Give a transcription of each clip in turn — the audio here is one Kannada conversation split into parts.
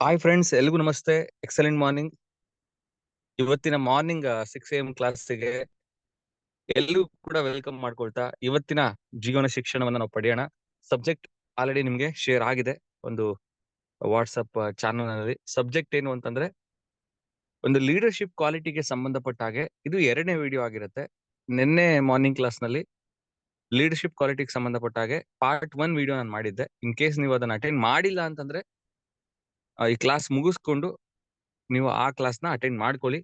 ಹಾಯ್ ಫ್ರೆಂಡ್ಸ್ ಎಲ್ಲಿಗೂ ನಮಸ್ತೆ. ಎಕ್ಸಲೆಂಟ್ ಮಾರ್ನಿಂಗ್ ಇವತ್ತಿನ ಮಾರ್ನಿಂಗ್ ಸಿಕ್ಸ್ ಎಂ ಕ್ಲಾಸ್ಗೆ ಎಲ್ಲೂ ಕೂಡ ವೆಲ್ಕಮ್ ಮಾಡ್ಕೊಳ್ತಾ ಇವತ್ತಿನ ಜೀವನ ಶಿಕ್ಷಣವನ್ನ ನಾವು ಪಡೆಯೋಣ. ಸಬ್ಜೆಕ್ಟ್ ಆಲ್ರೆಡಿ ನಿಮ್ಗೆ ಶೇರ್ ಆಗಿದೆ. ಒಂದು ವಾಟ್ಸಪ್ ಚಾನಲ್ನಲ್ಲಿ. ಸಬ್ಜೆಕ್ಟ್ ಏನು ಅಂತಂದ್ರೆ, ಒಂದು ಲೀಡರ್ಶಿಪ್ ಕ್ವಾಲಿಟಿಗೆ ಸಂಬಂಧಪಟ್ಟ ಹಾಗೆ ಇದು ಎರಡನೇ ವಿಡಿಯೋ ಆಗಿರುತ್ತೆ. ನಿನ್ನೆ ಮಾರ್ನಿಂಗ್ ಕ್ಲಾಸ್ನಲ್ಲಿ ಲೀಡರ್ಶಿಪ್ ಕ್ವಾಲಿಟಿಗೆ ಸಂಬಂಧಪಟ್ಟ ಹಾಗೆ ಪಾರ್ಟ್ ಒನ್ ವಿಡಿಯೋ ನಾನು ಮಾಡಿದ್ದೆ. ಇನ್ ಕೇಸ್ ನೀವು ಅದನ್ನ ಅಟೆಂಡ್ ಮಾಡಿಲ್ಲ ಅಂತಂದ್ರೆ ಈ ಕ್ಲಾಸ್ ಮುಗಿಸ್ಕೊಂಡು ನೀವು ಆ ಕ್ಲಾಸ್ನ ಅಟೆಂಡ್ ಮಾಡ್ಕೊಳ್ಳಿ.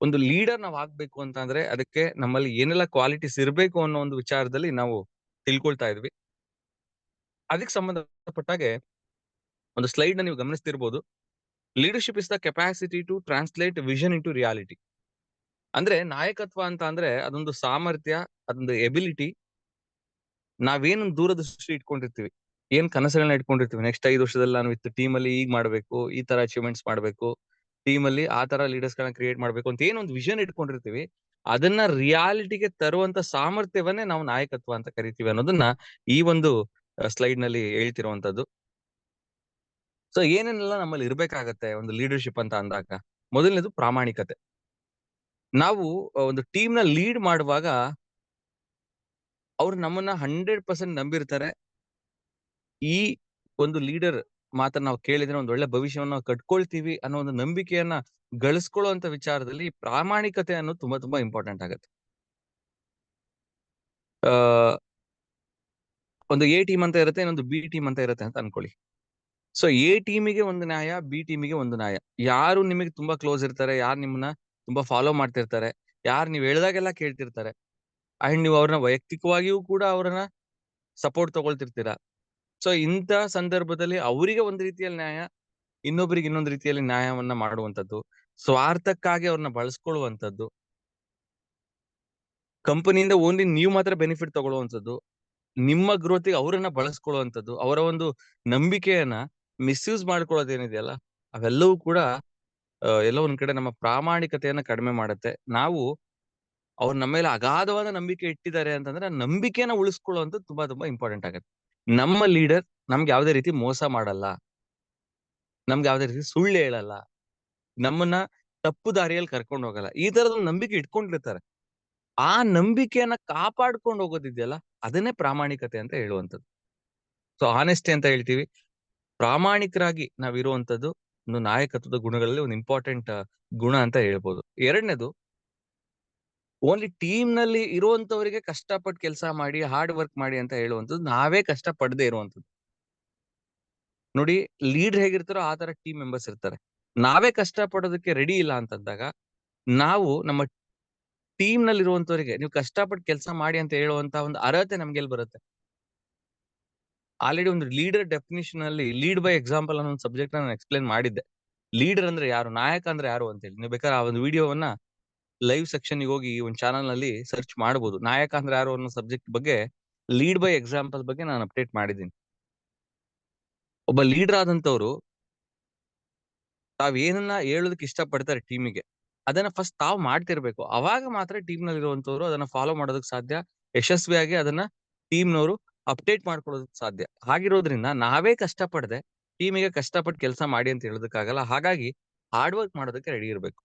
ಒಂದು ಲೀಡರ್ ನಾವ್ ಆಗ್ಬೇಕು ಅಂತ ಅಂದ್ರೆ ಅದಕ್ಕೆ ನಮ್ಮಲ್ಲಿ ಏನೆಲ್ಲ ಕ್ವಾಲಿಟೀಸ್ ಇರಬೇಕು ಅನ್ನೋ ಒಂದು ವಿಚಾರದಲ್ಲಿ ನಾವು ತಿಳ್ಕೊಳ್ತಾ ಇದ್ವಿ. ಅದಕ್ಕೆ ಸಂಬಂಧಪಟ್ಟಾಗೆ ಒಂದು ಸ್ಲೈಡ್ನ ನೀವು ಗಮನಿಸ್ತಿರ್ಬೋದು. Leadership is the capacity to translate vision into reality. ಅಂದ್ರೆ ನಾಯಕತ್ವ ಅಂತ ಅಂದ್ರೆ ಅದೊಂದು ಸಾಮರ್ಥ್ಯ, ಅದೊಂದು ಎಬಿಲಿಟಿ. ನಾವೇನು ದೂರದೃಷ್ಟಿ ಇಟ್ಕೊಂಡಿರ್ತೀವಿ. ಏನ್ ಕನಸುಗಳನ್ನ ಇಟ್ಕೊಂಡಿರ್ತೀವಿ? ನೆಕ್ಸ್ಟ್ ಐದು ವರ್ಷದಲ್ಲಿ ನಾನು ವಿತ್ ಟೀಮ್ ಅಲ್ಲಿ ಈಗ ಮಾಡ್ಬೇಕು, ಈ ತರ ಅಚೀವ್ಮೆಂಟ್ಸ್ ಮಾಡ್ಬೇಕು ಟೀಮ್ ಅಲ್ಲಿ ಆ ತರ ಲೀಡರ್ಸ್ ಗಳನ್ನ ಕ್ರಿಯೇಟ್ ಮಾಡ್ಬೇಕು ಅಂತ ಏನೊಂದು ವಿಷನ್ ಇಟ್ಕೊಂಡಿರ್ತೀವಿ. ಅದನ್ನ ರಿಯಾಲಿಟಿಗೆ ತರುವಂತ ಸಾಮರ್ಥ್ಯವನ್ನೇ ನಾವು ನಾಯಕತ್ವ ಅಂತ ಕರಿತೀವಿ ಅನ್ನೋದನ್ನ ಈ ಒಂದು ಸ್ಲೈಡ್ನಲ್ಲಿ ಹೇಳ್ತಿರುವಂತದ್ದು. ಸೊ ಏನೇನೆಲ್ಲ ನಮ್ಮಲ್ಲಿ ಇರ್ಬೇಕಾಗತ್ತೆ ಒಂದು ಲೀಡರ್ಶಿಪ್ ಅಂತ ಅಂದಾಗ? ಮೊದಲನೇದು ಪ್ರಾಮಾಣಿಕತೆ. ನಾವು ಒಂದು ಟೀಮ್ನ ಲೀಡ್ ಮಾಡುವಾಗ, ಅವ್ರು ನಮ್ಮನ್ನ ಹಂಡ್ರೆಡ್ ಪರ್ಸೆಂಟ್ ನಂಬಿರ್ತಾರೆ. ಈ ಒಂದು ಲೀಡರ್ ಮಾತ್ರ ನಾವು ಕೇಳಿದ್ರೆ ಒಂದು ಒಳ್ಳೆ ಭವಿಷ್ಯವನ್ನ ನಾವು ಕಟ್ಕೊಳ್ತೀವಿ ಅನ್ನೋ ಒಂದು ನಂಬಿಕೆಯನ್ನ ಗಳಿಸ್ಕೊಳ್ಳುವಂತ ವಿಚಾರದಲ್ಲಿ ಪ್ರಾಮಾಣಿಕತೆ ಅನ್ನೋದು ತುಂಬಾ ತುಂಬಾ ಇಂಪಾರ್ಟೆಂಟ್ ಆಗುತ್ತೆ. ಆ, ಒಂದು ಎ ಟೀಮ್ ಅಂತ ಇರುತ್ತೆ, ಇನ್ನೊಂದು ಬಿ ಟೀಮ್ ಅಂತ ಇರುತ್ತೆ ಅಂತ ಅನ್ಕೊಳ್ಳಿ. ಸೊ ಎ ಟೀಮಿಗೆ ಒಂದು ನ್ಯಾಯ ಬಿ ಟೀಮಿಗೆ ಒಂದು ನ್ಯಾಯ. ಯಾರು ನಿಮಗೆ ತುಂಬಾ ಕ್ಲೋಸ್ ಇರ್ತಾರೆ, ಯಾರು ನಿಮ್ಮನ್ನ ತುಂಬಾ ಫಾಲೋ ಮಾಡ್ತಿರ್ತಾರೆ, ಯಾರು ನೀವು ಹೇಳ್ದಾಗೆಲ್ಲ ಕೇಳ್ತಿರ್ತಾರೆ. ಅಂಡ್ ನೀವು ಅವ್ರನ್ನ ವೈಯಕ್ತಿಕವಾಗಿಯೂ ಕೂಡ ಅವ್ರನ್ನ ಸಪೋರ್ಟ್ ತಗೊಳ್ತಿರ್ತೀರಾ? ಸೊ ಇಂತ ಸಂದರ್ಭದಲ್ಲಿ ಅವರಿಗೆ ಒಂದು ರೀತಿಯಲ್ಲಿ ನ್ಯಾಯ ಇನ್ನೊಬ್ಬರಿಗೆ ಇನ್ನೊಂದು ರೀತಿಯಲ್ಲಿ ನ್ಯಾಯವನ್ನ ಮಾಡುವಂತದ್ದು ಸ್ವಾರ್ಥಕ್ಕಾಗಿ ಅವ್ರನ್ನ ಬಳಸ್ಕೊಳ್ಳುವಂತದ್ದು ಕಂಪನಿಯಿಂದ ಓನ್ಲಿ ನೀವು ಮಾತ್ರ ಬೆನಿಫಿಟ್ ತಗೊಳ್ಳುವಂತದ್ದು ನಿಮ್ಮ ಗ್ರೋತಿಗೆ ಅವರನ್ನ ಬಳಸ್ಕೊಳ್ಳುವಂಥದ್ದು, ಅವರ ಒಂದು ನಂಬಿಕೆಯನ್ನ ಮಿಸ್ಯೂಸ್ ಮಾಡ್ಕೊಳ್ಳೋದೇನಿದೆಯಲ್ಲ, ಅವೆಲ್ಲವೂ ಕೂಡ ಎಲ್ಲ ಒಂದ್ ಕಡೆ ನಮ್ಮ ಪ್ರಾಮಾಣಿಕತೆಯನ್ನ ಕಡಿಮೆ ಮಾಡುತ್ತೆ. ನಾವು ಅವ್ರು ನಮ್ಮ ಮೇಲೆ ಅಗಾಧವಾದ ನಂಬಿಕೆ ಇಟ್ಟಿದ್ದಾರೆ ಅಂತಂದ್ರೆ ನಂಬಿಕೆಯನ್ನ ಉಳಿಸ್ಕೊಳ್ಳುವಂಥದ್ದು ತುಂಬಾ ತುಂಬಾ ಇಂಪಾರ್ಟೆಂಟ್ ಆಗುತ್ತೆ. ನಮ್ಮ ಲೀಡರ್ ನಮ್ಗೆ ಯಾವುದೇ ರೀತಿ ಮೋಸ ಮಾಡಲ್ಲ. ನಮ್ಗೆ ಯಾವುದೇ ರೀತಿ ಸುಳ್ಳು ಹೇಳಲ್ಲ. ನಮ್ಮನ್ನ ತಪ್ಪು ದಾರಿಯಲ್ಲಿ ಕರ್ಕೊಂಡು ಹೋಗಲ್ಲ. ಈ ತರದ ನಂಬಿಕೆ ಇಟ್ಕೊಂಡಿರ್ತಾರೆ. ಆ ನಂಬಿಕೆಯನ್ನ ಕಾಪಾಡ್ಕೊಂಡು ಹೋಗೋದಿದೆಯಲ್ಲ, ಅದನ್ನೇ ಪ್ರಾಮಾಣಿಕತೆ ಅಂತ ಹೇಳುವಂಥದ್ದು. ಸೊ ಆನೆಸ್ಟಿ ಅಂತ ಹೇಳ್ತೀವಿ. ಪ್ರಾಮಾಣಿಕರಾಗಿ ನಾವಿರುವಂತದ್ದು ಒಂದು ನಾಯಕತ್ವದ ಗುಣಗಳಲ್ಲಿ ಒಂದು ಇಂಪಾರ್ಟೆಂಟ್ ಗುಣ ಅಂತ ಹೇಳ್ಬೋದು. ಎರಡನೇದು ಓನ್ಲಿ ಟೀಮ್ನಲ್ಲಿ ಇರುವಂತವರಿಗೆ ಕಷ್ಟಪಟ್ಟು ಕೆಲಸ ಮಾಡಿ, ಹಾರ್ಡ್ ವರ್ಕ್ ಮಾಡಿ ಅಂತ ಹೇಳುವಂಥದ್ದು ನಾವೇ ಕಷ್ಟ ಪಡದೆ ಇರುವಂತದ್ದು ನೋಡಿ ಲೀಡರ್ ಹೇಗಿರ್ತಾರೋ ಆ ತರ ಟೀಮ್ ಮೆಂಬರ್ಸ್ ಇರ್ತಾರೆ. ನಾವೇ ಕಷ್ಟ ಪಡೋದಕ್ಕೆ ರೆಡಿ ಇಲ್ಲ ಅಂತಂದಾಗ ನಾವು ನಮ್ಮ ಟೀಮ್ನಲ್ಲಿ ಇರುವಂತವರಿಗೆ ನೀವು ಕಷ್ಟಪಟ್ಟು ಕೆಲಸ ಮಾಡಿ ಅಂತ ಹೇಳುವಂತ ಒಂದು ಅರ್ಹತೆ ನಮ್ಗೆ ಎಲ್ಲಿ ಬರುತ್ತೆ? ಆಲ್ರೆಡಿ ಒಂದು ಲೀಡರ್ ಡೆಫಿನೇಷನ್ ಅಲ್ಲಿ ಲೀಡ್ ಬೈ ಎಕ್ಸಾಂಪಲ್ ಅನ್ನೋ ಒಂದು ಸಬ್ಜೆಕ್ಟ್ ನಾನು ಎಕ್ಸ್ಪ್ಲೈನ್ ಮಾಡಿದ್ದೆ. ಲೀಡರ್ ಅಂದ್ರೆ ಯಾರು? ನಾಯಕ ಅಂದ್ರೆ ಯಾರು ಅಂತ ಹೇಳಿ ನೀವು ಬೇಕಾದ್ರೆ ಆ ಒಂದು ವಿಡಿಯೋವನ್ನ ಲೈವ್ ಸೆಕ್ಷನ್ ಹೋಗಿ ಈ ಒಂದು ಚಾನಲ್ನಲ್ಲಿ ಸರ್ಚ್ ಮಾಡಬಹುದು ನಾಯಕ ಅಂದ್ರೆ ಯಾರು ಅನ್ನೋ ಸಬ್ಜೆಕ್ಟ್ ಬಗ್ಗೆ, ಲೀಡ್ ಬೈ ಎಕ್ಸಾಂಪಲ್ ಬಗ್ಗೆ ನಾನು ಅಪ್ಡೇಟ್ ಮಾಡಿದ್ದೀನಿ. ಒಬ್ಬ ಲೀಡರ್ ಆದಂತವ್ರು ತಾವ್ ಏನನ್ನ ಹೇಳೋದಕ್ಕೆ ಇಷ್ಟಪಡ್ತಾರೆ ಟೀಮಿಗೆ, ಅದನ್ನ ಫಸ್ಟ್ ತಾವು ಮಾಡ್ತಿರ್ಬೇಕು. ಅವಾಗ ಮಾತ್ರ ಟೀಮ್ನಲ್ಲಿ ಇರುವಂತವ್ರು ಅದನ್ನ ಫಾಲೋ ಮಾಡೋದಕ್ಕೆ ಸಾಧ್ಯ. ಯಶಸ್ವಿಯಾಗಿ ಅದನ್ನ ಟೀಮ್ ನವರು ಅಪ್ಡೇಟ್ ಮಾಡ್ಕೊಳ್ಳೋದಕ್ಕೆ ಸಾಧ್ಯ. ಹಾಗಿರೋದ್ರಿಂದ ನಾವೇ ಕಷ್ಟಪಡದೆ, ಟೀಮಿಗೆ ಕಷ್ಟಪಟ್ಟು ಕೆಲಸ ಮಾಡಿ ಅಂತ ಹೇಳೋದಕ್ಕಾಗಲ್ಲ. ಹಾಗಾಗಿ ಹಾರ್ಡ್ ವರ್ಕ್ ಮಾಡೋದಕ್ಕೆ ರೆಡಿ ಇರಬೇಕು.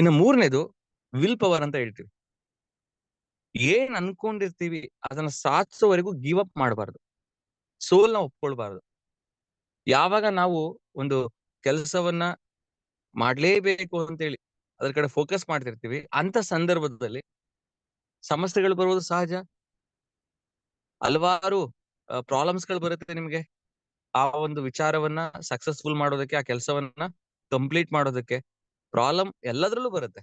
ಇನ್ನು ಮೂರನೇದು ವಿಲ್ ಪವರ್ ಅಂತ ಹೇಳ್ತೀವಿ. ಏನ್ ಅನ್ಕೊಂಡಿರ್ತೀವಿ, ಅದನ್ನ ಸಾಧಿಸೋವರೆಗೂ ಗಿವ್ ಅಪ್ ಮಾಡಬಾರ್ದು. ಸೋಲ್ನ ಒಪ್ಕೊಳ್ಬಾರ್ದು. ಯಾವಾಗ ನಾವು ಒಂದು ಕೆಲಸವನ್ನ ಮಾಡ್ಲೇಬೇಕು ಅಂತೇಳಿ, ಅದ್ರ ಕಡೆ ಫೋಕಸ್ ಮಾಡ್ತಿರ್ತೀವಿ ಅಂತ ಸಂದರ್ಭದಲ್ಲಿ ಸಮಸ್ಯೆಗಳು ಬರುವುದು ಸಹಜ? ಹಲವಾರು ಪ್ರಾಬ್ಲಮ್ಸ್ಗಳು ಬರುತ್ತೆ ನಿಮ್ಗೆ? ಆ ಒಂದು ವಿಚಾರವನ್ನ ಸಕ್ಸಸ್ಫುಲ್ ಮಾಡೋದಕ್ಕೆ, ಆ ಕೆಲಸವನ್ನ ಕಂಪ್ಲೀಟ್ ಮಾಡೋದಕ್ಕೆ ಪ್ರಾಬ್ಲಮ್ ಎಲ್ಲದ್ರಲ್ಲೂ ಬರುತ್ತೆ.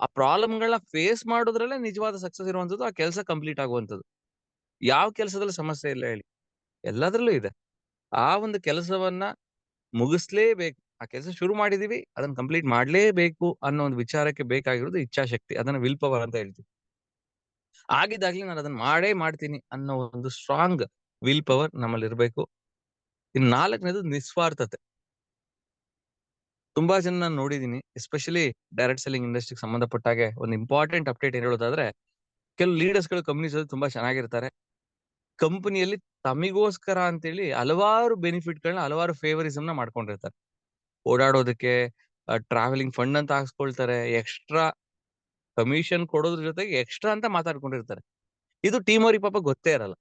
ಆ ಪ್ರಾಬ್ಲಮ್ಗಳನ್ನ ಫೇಸ್ ಮಾಡೋದ್ರಲ್ಲೇ ನಿಜವಾದ ಸಕ್ಸಸ್ ಇರುವಂತದ್ದು ಆ ಕೆಲಸ ಕಂಪ್ಲೀಟ್ ಆಗುವಂಥದ್ದು. ಯಾವ ಕೆಲಸದಲ್ಲಿ ಸಮಸ್ಯೆ ಇಲ್ಲ ಹೇಳಿ. ಎಲ್ಲದ್ರಲ್ಲೂ ಇದೆ. ಆ ಒಂದು ಕೆಲಸವನ್ನ ಮುಗಿಸ್ಲೇಬೇಕು. ಆ ಕೆಲಸ ಶುರು ಮಾಡಿದೀವಿ, ಅದನ್ನ ಕಂಪ್ಲೀಟ್ ಮಾಡ್ಲೇಬೇಕು ಅನ್ನೋ ಒಂದು ವಿಚಾರಕ್ಕೆ ಬೇಕಾಗಿರೋದು ಇಚ್ಛಾಶಕ್ತಿ. ಅದನ್ನ ವಿಲ್ ಪವರ್ ಅಂತ ಹೇಳ್ತೀವಿ. ಆಗಿದ್ದಾಗ್ಲೇ ನಾನು ಅದನ್ನ ಮಾಡೇ ಮಾಡ್ತೀನಿ ಅನ್ನೋ ಒಂದು ಸ್ಟ್ರಾಂಗ್ ವಿಲ್ ಪವರ್ ನಮ್ಮಲ್ಲಿ ಇರಬೇಕು ಇನ್ ನಾಲ್ಕನೇದು ನಿಸ್ವಾರ್ಥತೆ. ತುಂಬಾ ಜನ ನಾನು ನೋಡಿದೀನಿ ಎಸ್ಪೆಷಲಿ ಡೈರೆಕ್ಟ್ ಸೆಲ್ಲಿಂಗ್ ಇಂಡಸ್ಟ್ರಿಗೆ ಸಂಬಂಧಪಟ್ಟಾಗೆ ಒಂದು ಇಂಪಾರ್ಟೆಂಟ್ ಅಪ್ಡೇಟ್ ಏನ್ ಹೇಳೋದಾದ್ರೆ, ಕೆಲವು ಲೀಡರ್ಸ್ಗಳು ಕಂಪ್ನೀಸ್ ತುಂಬಾ ಚೆನ್ನಾಗಿರ್ತಾರೆ ಕಂಪನಿಯಲ್ಲಿ ತಮಿಗೋಸ್ಕರ ಅಂತೇಳಿ ಹಲವಾರು ಬೆನಿಫಿಟ್‌ಗಳನ್ನ ಹಲವಾರು ಫೇವರಿಸಮ್‌ನ ಮಾಡ್ಕೊಂಡಿರ್ತಾರೆ. ಓಡಾಡೋದಕ್ಕೆ ಟ್ರಾವೆಲಿಂಗ್ ಫಂಡ್ ಅಂತ ಹಾಕ್ಸ್ಕೊಳ್ತಾರೆ. ಎಕ್ಸ್ಟ್ರಾ ಕಮಿಷನ್ ಕೊಡೋದ್ರ ಜೊತೆಗೆ ಎಕ್ಸ್ಟ್ರಾ ಅಂತ ಮಾತಾಡ್ಕೊಂಡಿರ್ತಾರೆ. ಇದು ಟೀಮ್ ಅವ್ರಿಗೆ ಪಾಪ ಗೊತ್ತೇ ಇರಲ್ಲ.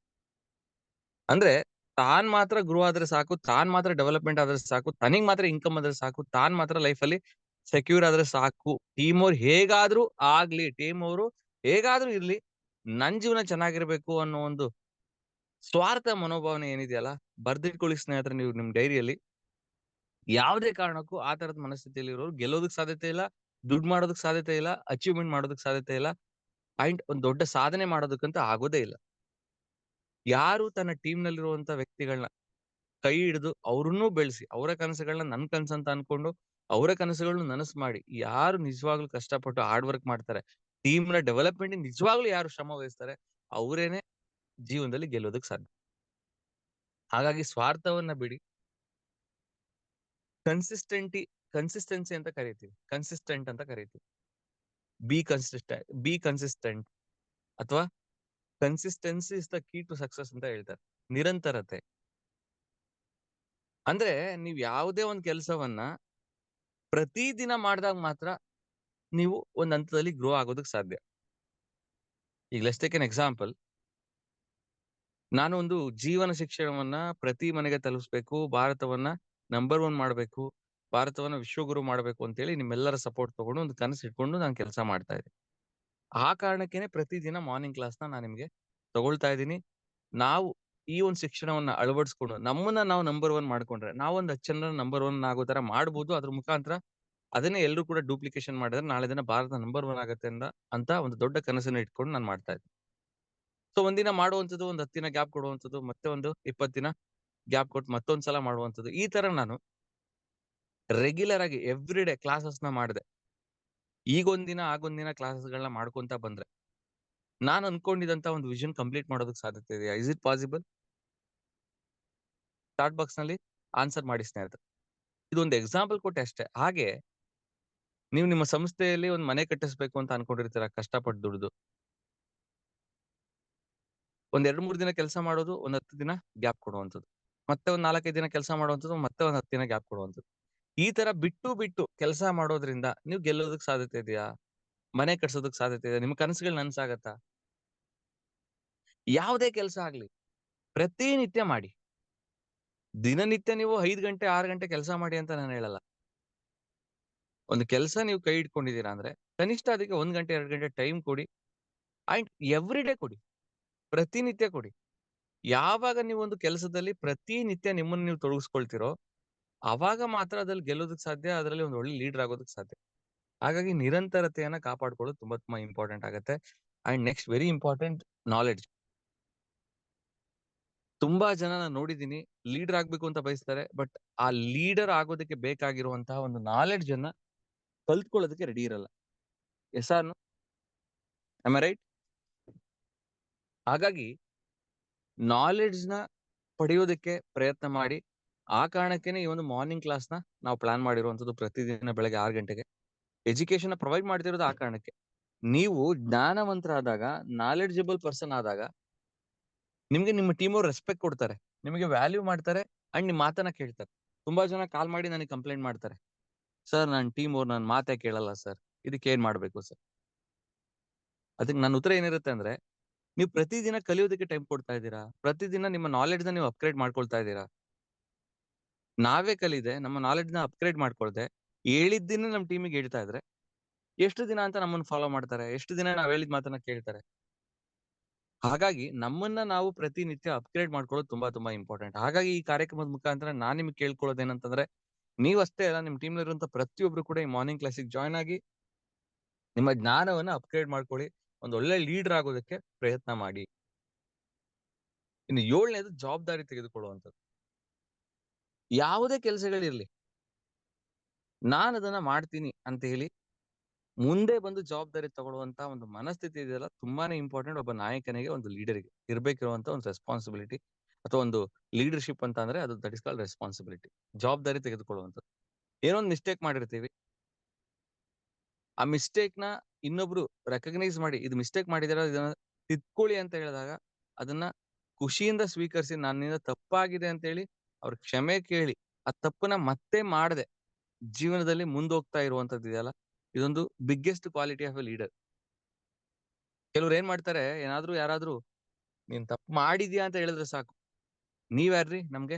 ಅಂದ್ರೆ ತಾನ್ ಮಾತ್ರ ಗ್ರೋ ಆದ್ರೆ ಸಾಕು, ತಾನ್ ಮಾತ್ರ ಡೆವಲಪ್‌ಮೆಂಟ್ ಆದ್ರೆ ಸಾಕು, ತನಿಗ್ ಮಾತ್ರ ಇನ್ಕಮ್ ಆದ್ರೆ ಸಾಕು, ತಾನ್ ಮಾತ್ರ ಲೈಫ್ ಅಲ್ಲಿ ಸೆಕ್ಯೂರ್ ಆದ್ರೆ ಸಾಕು. ಟೀಮ್ ಅವ್ರು ಹೇಗಾದ್ರೂ ಆಗ್ಲಿ, ಟೀಮ್ ಅವರು ಹೇಗಾದ್ರೂ ಇರ್ಲಿ, ನನ್ ಜೀವನ ಚೆನ್ನಾಗಿರ್ಬೇಕು ಅನ್ನೋ ಒಂದು ಸ್ವಾರ್ಥ ಮನೋಭಾವನೆ ಏನಿದೆಯಲ್ಲ, ಬರ್ದಿಟ್ಕೊಳ್ಳಿ ಸ್ನೇಹಿತರೆ ನೀವು ನಿಮ್ ಡೈರಿಯಲ್ಲಿ. ಯಾವುದೇ ಕಾರಣಕ್ಕೂ ಆ ತರದ ಮನಸ್ಥಿತಿಯಲ್ಲಿ ಇರೋರು ಗೆಲ್ಲೋದಕ್ ಸಾಧ್ಯತೆ ಇಲ್ಲ, ದುಡ್ಡು ಮಾಡೋದಕ್ ಸಾಧ್ಯತೆ ಇಲ್ಲ, ಅಚೀವ್‌ಮೆಂಟ್ ಮಾಡೋದಕ್ ಸಾಧ್ಯತೆ ಇಲ್ಲ. ಪಾಯಿಂಟ್ ಒಂದ್ ದೊಡ್ಡ ಸಾಧನೆ ಮಾಡೋದಕ್ಕಂತ ಆಗೋದೇ ಇಲ್ಲ. ಯಾರು ತನ್ನ ಟೀಮ್ ನಲ್ಲಿರುವಂತ ವ್ಯಕ್ತಿಗಳನ್ನ ಕೈ ಹಿಡಿದು ಅವ್ರನ್ನೂ ಬೆಳೆಸಿ, ಅವರ ಕನಸುಗಳನ್ನ ನನ್ ಕನಸಂತ ಅನ್ಕೊಂಡು, ಅವರ ಕನಸುಗಳನ್ನ ನನಸು ಮಾಡಿ, ಯಾರು ನಿಜವಾಗ್ಲೂ ಕಷ್ಟಪಟ್ಟು ಹಾರ್ಡ್ ವರ್ಕ್ ಮಾಡ್ತಾರೆ, ನ ಡೆವಲಪ್ಮೆಂಟ್ ನಿಜವಾಗ್ಲೂ ಯಾರು ಶ್ರಮ ವಹಿಸ್ತಾರೆ, ಅವರೇನೆ ಜೀವನದಲ್ಲಿ ಗೆಲ್ಲೋದಕ್ ಸಾಧ್ಯ. ಹಾಗಾಗಿ ಸ್ವಾರ್ಥವನ್ನ ಬಿಡಿ. ಕನ್ಸಿಸ್ಟೆಂಟಿ ಕನ್ಸಿಸ್ಟೆನ್ಸಿ ಅಂತ ಕರಿತೀವಿ. ಕನ್ಸಿಸ್ಟೆಂಟ್ ಅಂತ ಕರಿತೀವಿ. ಬಿ ಕನ್ಸಿಸ್ಟೆಂಟ್ ಬಿ ಕನ್ಸಿಸ್ಟೆಂಟ್ ಅಥವಾ consistency is the key to success ಅಂತ ಹೇಳ್ತಾರೆ. ನಿರಂತರತೆ. ಅಂದ್ರೆ ನೀವ್ ಯಾವುದೇ ಒಂದ್ ಕೆಲಸವನ್ನ ಪ್ರತಿ ದಿನ ಮಾಡ್ದಾಗ ಮಾತ್ರ ನೀವು ಒಂದ್ ಹಂತದಲ್ಲಿ ಗ್ರೋ ಆಗೋದಕ್ ಸಾಧ್ಯ. An example. ನಾನು ಒಂದು ಜೀವನ ಶಿಕ್ಷಣವನ್ನ ಪ್ರತಿ ಮನೆಗೆ ತಲುಪಿಸ್ಬೇಕು, ಭಾರತವನ್ನ ನಂಬರ್ ಒನ್ ಮಾಡ್ಬೇಕು, ಭಾರತವನ್ನ ವಿಶ್ವಗುರು ಮಾಡ್ಬೇಕು ಅಂತೇಳಿ ನಿಮ್ಮೆಲ್ಲರ ಸಪೋರ್ಟ್ ತಗೊಂಡು ಒಂದು ಕನಸು ಇಟ್ಕೊಂಡು ನಾನು ಕೆಲಸ ಮಾಡ್ತಾ ಇದ್ದೀನಿ. ಆ ಕಾರಣಕ್ಕೇನೆ ಪ್ರತಿದಿನ ಮಾರ್ನಿಂಗ್ ಕ್ಲಾಸ್‌ನ ನಾನು ನಿಮ್ಗೆ ತಗೊಳ್ತಾ ಇದ್ದೀನಿ. ನಾವು ಈ ಒಂದು ಶಿಕ್ಷಣವನ್ನ ಅಳವಡಿಸ್ಕೊಂಡು ನಮ್ಮನ್ನ ನಾವು ನಂಬರ್ ಒನ್ ಮಾಡ್ಕೊಂಡ್ರೆ, ನಾವೊಂದು ಹತ್ತು ಜನರ ನಂಬರ್ ಒನ್ ಆಗೋ ತರ ಮಾಡ್ಬೋದು. ಅದ್ರ ಮುಖಾಂತರ ಅದನ್ನೇ ಎಲ್ರೂ ಕೂಡ ಡೂಪ್ಲಿಕೇಶನ್ ಮಾಡಿದ್ರೆ ನಾಳೆ ದಿನ ಭಾರತ ನಂಬರ್ ಒನ್ ಆಗತ್ತೆ ಅಂತ ಒಂದು ದೊಡ್ಡ ಕನಸನ್ನ ಇಟ್ಕೊಂಡು ನಾನು ಮಾಡ್ತಾ ಇದ್ದೀನಿ. ಸೊ ಒಂದಿನ ಮಾಡುವಂತದ್ದು, ಒಂದ್ 10 ದಿನ ಗ್ಯಾಪ್ ಕೊಡುವಂಥದ್ದು ಮತ್ತೆ ಒಂದು 20 ದಿನ ಗ್ಯಾಪ್ ಕೊಟ್ಟು ಮತ್ತೊಂದ್ಸಲ ಸಲ ಮಾಡುವಂತದ್ದು. ಈ ತರ ನಾನು ರೆಗ್ಯುಲರ್ ಆಗಿ ಎವ್ರಿ ಡೇ ಕ್ಲಾಸಸ್‌ನ ಮಾಡ್ದೆ. ಈಗೊಂದ್ ಆಗೊಂದಿನ ಆಗೊಂದ್ ದಿನ ಕ್ಲಾಸಸ್‌ಗಳನ್ನ ಮಾಡ್ಕೊಂತ ಬಂದ್ರೆ, ನಾನ್ ಅನ್ಕೊಂಡಿದಂತ ಒಂದು ವಿಷನ್ ಕಂಪ್ಲೀಟ್ ಮಾಡೋದಕ್ಕೆ ಸಾಧ್ಯತೆ ಇದೆಯಾ? Is it possible? ಸ್ಟಾರ್ಟ್ ಬಾಕ್ಸ್ನಲ್ಲಿ ಆನ್ಸರ್ ಮಾಡಿ ಸ್ನೇಹಿತರೆ. ಇದೊಂದು ಎಕ್ಸಾಂಪಲ್ ಕೊಟ್ಟೆ ಅಷ್ಟೇ. ಹಾಗೆ ನೀವು ನಿಮ್ಮ ಸಂಸ್ಥೆಯಲ್ಲಿ ಒಂದು ಮನೆ ಕಟ್ಟಿಸ್ಬೇಕು ಅಂತ ಅನ್ಕೊಂಡಿರ್ತೀರ ಕಷ್ಟಪಟ್ಟು ದುಡ್ದು. ಒಂದ್ 2, 3 ದಿನ ಕೆಲಸ ಮಾಡೋದು, ಒಂದ್ 10 ದಿನ ಗ್ಯಾಪ್ ಕೊಡುವಂತದ್ದು. ಮತ್ತೆ ಒಂದ್ 4, 5 ದಿನ ಕೆಲಸ ಮಾಡುವಂಥದ್ದು ಮತ್ತೆ ಒಂದ್ 10 ದಿನ ಗ್ಯಾಪ್ ಕೊಡುವಂತದ್ದು. ಈ ತರ ಬಿಟ್ಟು, ಬಿಟ್ಟು ಕೆಲಸ ಮಾಡೋದ್ರಿಂದ ನೀವು ಗೆಲ್ಲೋದಕ್ ಸಾಧ್ಯತೆ ಇದೆಯಾ? ಮನೆ ಕಟ್ಸೋದಕ್ ಸಾಧ್ಯತೆ ಇದೆಯಾ? ನಿಮ್ ಕನಸುಗಳು ನನ್ಸಾಗತ್ತಾ ಯಾವುದೇ ಕೆಲಸ ಆಗ್ಲಿ, ಪ್ರತಿನಿತ್ಯ ಮಾಡಿ. ದಿನನಿತ್ಯ ನೀವು ಐದ್ ಗಂಟೆ, ಆರು ಗಂಟೆ ಕೆಲಸ ಮಾಡಿ ಅಂತ ನಾನು ಹೇಳಲ್ಲ. ಒಂದು ಕೆಲಸ ನೀವು ಕೈ ಇಟ್ಕೊಂಡಿದ್ದೀರಾ ಅಂದ್ರೆ, ಕನಿಷ್ಠ ಅದಕ್ಕೆ ಒಂದ್ ಗಂಟೆ, ಎರಡು ಗಂಟೆ ಟೈಮ್ ಕೊಡಿ. ಅಂಡ್ ಎವ್ರಿ ಡೇ ಕೊಡಿ. ಪ್ರತಿನಿತ್ಯ ಕೊಡಿ. ಯಾವಾಗ ನೀವು ಒಂದು ಕೆಲಸದಲ್ಲಿ ಪ್ರತಿನಿತ್ಯ ನಿಮ್ಮನ್ನ ನೀವು ತೊಡಗಿಸ್ಕೊಳ್ತೀರೋ, ಅವಾಗ ಮಾತ್ರ ಅದ್ರಲ್ಲಿ ಗೆಲ್ಲೋದಕ್ ಸಾಧ್ಯ. ಅದ್ರಲ್ಲಿ ಒಂದು ಒಳ್ಳೆ ಲೀಡರ್ ಆಗೋದಕ್ ಸಾಧ್ಯ. ಹಾಗಾಗಿ ನಿರಂತರತೆಯನ್ನ ಕಾಪಾಡ್ಕೊಳ್ಳೋದು ತುಂಬಾ ತುಂಬಾ ಇಂಪಾರ್ಟೆಂಟ್ ಆಗುತ್ತೆ and next very important knowledge. ತುಂಬಾ ಜನ ನಾನು ನೋಡಿದೀನಿ ಲೀಡರ್ ಆಗ್ಬೇಕು ಅಂತ ಬಯಸ್ತಾರೆ. ಬಟ್ ಆ ಲೀಡರ್ ಆಗೋದಕ್ಕೆ ಬೇಕಾಗಿರುವಂತಹ ಒಂದು ನಾಲೆಡ್ಜ್ ಅನ್ನ ಕಲ್ತ್ಕೊಳ್ಳೋದಕ್ಕೆ ರೆಡಿ ಇರಲ್ಲ. Yes or? Am right? ಹಾಗಾಗಿ ನಾಲೆಡ್ಜ್ನ ಪಡೆಯೋದಕ್ಕೆ ಪ್ರಯತ್ನ ಮಾಡಿ. ಆ ಕಾರಣಕ್ಕೇನೆ ಈ ಒಂದು ಮಾರ್ನಿಂಗ್ ಕ್ಲಾಸ್‌ನ ನಾವು ಪ್ಲಾನ್ ಮಾಡಿರುವಂತದ್ದು ಪ್ರತಿದಿನ ಬೆಳಗ್ಗೆ ಆರು ಗಂಟೆಗೆ. ಎಜುಕೇಶನ್ ಪ್ರೊವೈಡ್ ಮಾಡ್ತಿರೋದು ಆ ಕಾರಣಕ್ಕೆ. ನೀವು ಜ್ಞಾನವಂತರಾದಾಗ, ನಾಲೆಡ್ಜಬಲ್ ಪರ್ಸನ್ ಆದಾಗ ನಿಮ್ಗೆ ನಿಮ್ಮ ಟೀಮ್ ಅವ್ರು ರೆಸ್ಪೆಕ್ಟ್ ಕೊಡ್ತಾರೆ. ನಿಮಗೆ ವ್ಯಾಲ್ಯೂ ಮಾಡ್ತಾರೆ ಅಂಡ್ ನಿಮ್ಮ ಮಾತನ್ನ ಕೇಳ್ತಾರೆ. ತುಂಬಾ ಜನ ಕಾಲ್ ಮಾಡಿ ನನಗೆ ಕಂಪ್ಲೇಂಟ್ ಮಾಡ್ತಾರೆ. ಸರ್ ನನ್ನ ಟೀಮ್ ಅವ್ರು ನನ್ನ ಮಾತೇ ಕೇಳಲ್ಲ ಸರ್. ಇದಕ್ಕೆ ಏನ್ ಮಾಡ್ಬೇಕು ಸರ್? ಅದಕ್ಕೆ ನನ್ನ ಉತ್ತರ ಏನಿರುತ್ತೆ ಅಂದ್ರೆ, ನೀವು ಪ್ರತಿದಿನ ಕಲಿಯೋದಕ್ಕೆ ಟೈಮ್ ಕೊಡ್ತಾ ಇದ್ದೀರಾ? ಪ್ರತಿದಿನ ನಿಮ್ಮ ನಾಲೆಡ್ಜ್ ನೀವು ಅಪ್‌ಗ್ರೇಡ್ ಮಾಡ್ಕೊಳ್ತಾ ಇದ್ದೀರಾ? ನಾವೇ ಕಲಿದೆ, ನಮ್ಮ ನಾಲೆಡ್ಜ್‌ನ ಅಪ್‌ಗ್ರೇಡ್ ಮಾಡ್ಕೊಳ್ದೆ, ಹೇಳಿದ್ದನ್ನೇ ನಮ್ ಟೀಮಿಗೆ ಹೇಳ್ತಾ ಇದ್ರೆ, ಎಷ್ಟು ದಿನ ಅಂತ ನಮ್ಮನ್ನ ಫಾಲೋ ಮಾಡ್ತಾರೆ? ಎಷ್ಟು ದಿನ ನಾವ್ ಹೇಳಿದ ಮಾತನ್ನ ಕೇಳ್ತಾರೆ? ಹಾಗಾಗಿ ನಮ್ಮನ್ನ ನಾವು ಪ್ರತಿನಿತ್ಯ ಅಪ್‌ಗ್ರೇಡ್ ಮಾಡ್ಕೊಳ್ಳೋದು ತುಂಬಾ ತುಂಬಾ ಇಂಪಾರ್ಟೆಂಟ್. ಹಾಗಾಗಿ ಈ ಕಾರ್ಯಕ್ರಮದ ಮುಖಾಂತರ ನಾನ್ ನಿಮ್ಗೆ ಏನಂತಂದ್ರೆ, ನೀವಷ್ಟೇ ಅಲ್ಲ ನಿಮ್ ಟೀಮ್‌ನಲ್ಲಿರುವಂತ ಪ್ರತಿಯೊಬ್ರು ಕೂಡ ಈ ಮಾರ್ನಿಂಗ್ ಕ್ಲಾಸಿಗೆ ಜಾಯ್ನ್ ಆಗಿ ನಿಮ್ಮ ಜ್ಞಾನವನ್ನ ಅಪ್‌ಗ್ರೇಡ್ ಮಾಡ್ಕೊಳ್ಳಿ. ಒಂದ್ ಒಳ್ಳೆ ಲೀಡರ್ ಆಗೋದಕ್ಕೆ ಪ್ರಯತ್ನ ಮಾಡಿ. ಇನ್ನು ಏಳನೇದು ಜವಾಬ್ದಾರಿ ತೆಗೆದುಕೊಳ್ಳುವಂತದ್ದು. ಯಾವುದೇ ಕೆಲಸಗಳಿರ್ಲಿ. ಅದನ್ನ ಮಾಡ್ತೀನಿ ಅಂತ ಹೇಳಿ, ಮುಂದೆ ಬಂದು ಜವಾಬ್ದಾರಿ ತಗೊಳ್ಳುವಂತ ಒಂದು ಮನಸ್ಥಿತಿ ಇದೆಯಲ್ಲ ತುಂಬಾನೇ ಇಂಪಾರ್ಟೆಂಟ್ ಒಬ್ಬ ನಾಯಕನಿಗೆ, ಒಂದು ಲೀಡರ್‌ಗೆ ಇರ್ಬೇಕಿರುವಂತ ಒಂದು ರೆಸ್ಪಾನ್ಸಿಬಿಲಿಟಿ ಅಥವಾ ಒಂದು ಲೀಡರ್‌ಶಿಪ್ ಅಂತ ಅಂದ್ರೆ ಅದು ದಟ್ ಇಸ್ ಕಾಲ್ಡ್ ರೆಸ್ಪಾನ್ಸಿಬಿಲಿಟಿ. ಜವಾಬ್ದಾರಿ ತೆಗೆದುಕೊಳ್ಳುವಂಥದ್ದು ಏನೋ ಒಂದು ಮಿಸ್ಟೇಕ್ ಮಾಡಿರ್ತೀವಿ. ಆ ಮಿಸ್ಟೇಕ್ನ ಇನ್ನೊಬ್ರು ರೆಕಗ್ನೈಸ್ ಮಾಡಿ, ಇದು ಮಿಸ್ಟೇಕ್ ಮಾಡಿದಾರ ಇದನ್ನ ತಿದ್ಕೊಳ್ಳಿ ಅಂತ ಹೇಳಿದಾಗ, ಅದನ್ನ ಖುಷಿಯಿಂದ ಸ್ವೀಕರಿಸಿ ನನ್ನಿಂದ ತಪ್ಪಾಗಿದೆ ಅಂತ ಹೇಳಿ ಅವ್ರ ಕ್ಷಮೆ ಕೇಳಿ, ಆ ತಪ್ಪನ್ನ ಮತ್ತೆ ಮಾಡದೆ, ಜೀವನದಲ್ಲಿ ಮುಂದೋಗ್ತಾ ಇರುವಂತದ್ದು ಇದೆಯಲ್ಲ, ಇದೊಂದು biggest quality of a leader ಕೆಲವ್ರು ಏನ್ ಮಾಡ್ತಾರೆ, ಏನಾದ್ರೂ ಯಾರಾದ್ರೂ, ನೀನ್ ತಪ್ಪು ಮಾಡಿದ್ಯಾ ಅಂತ ಹೇಳಿದ್ರೆ ಸಾಕು. ನೀವ್ಯಾರ್ರಿ ನಮ್ಗೆ?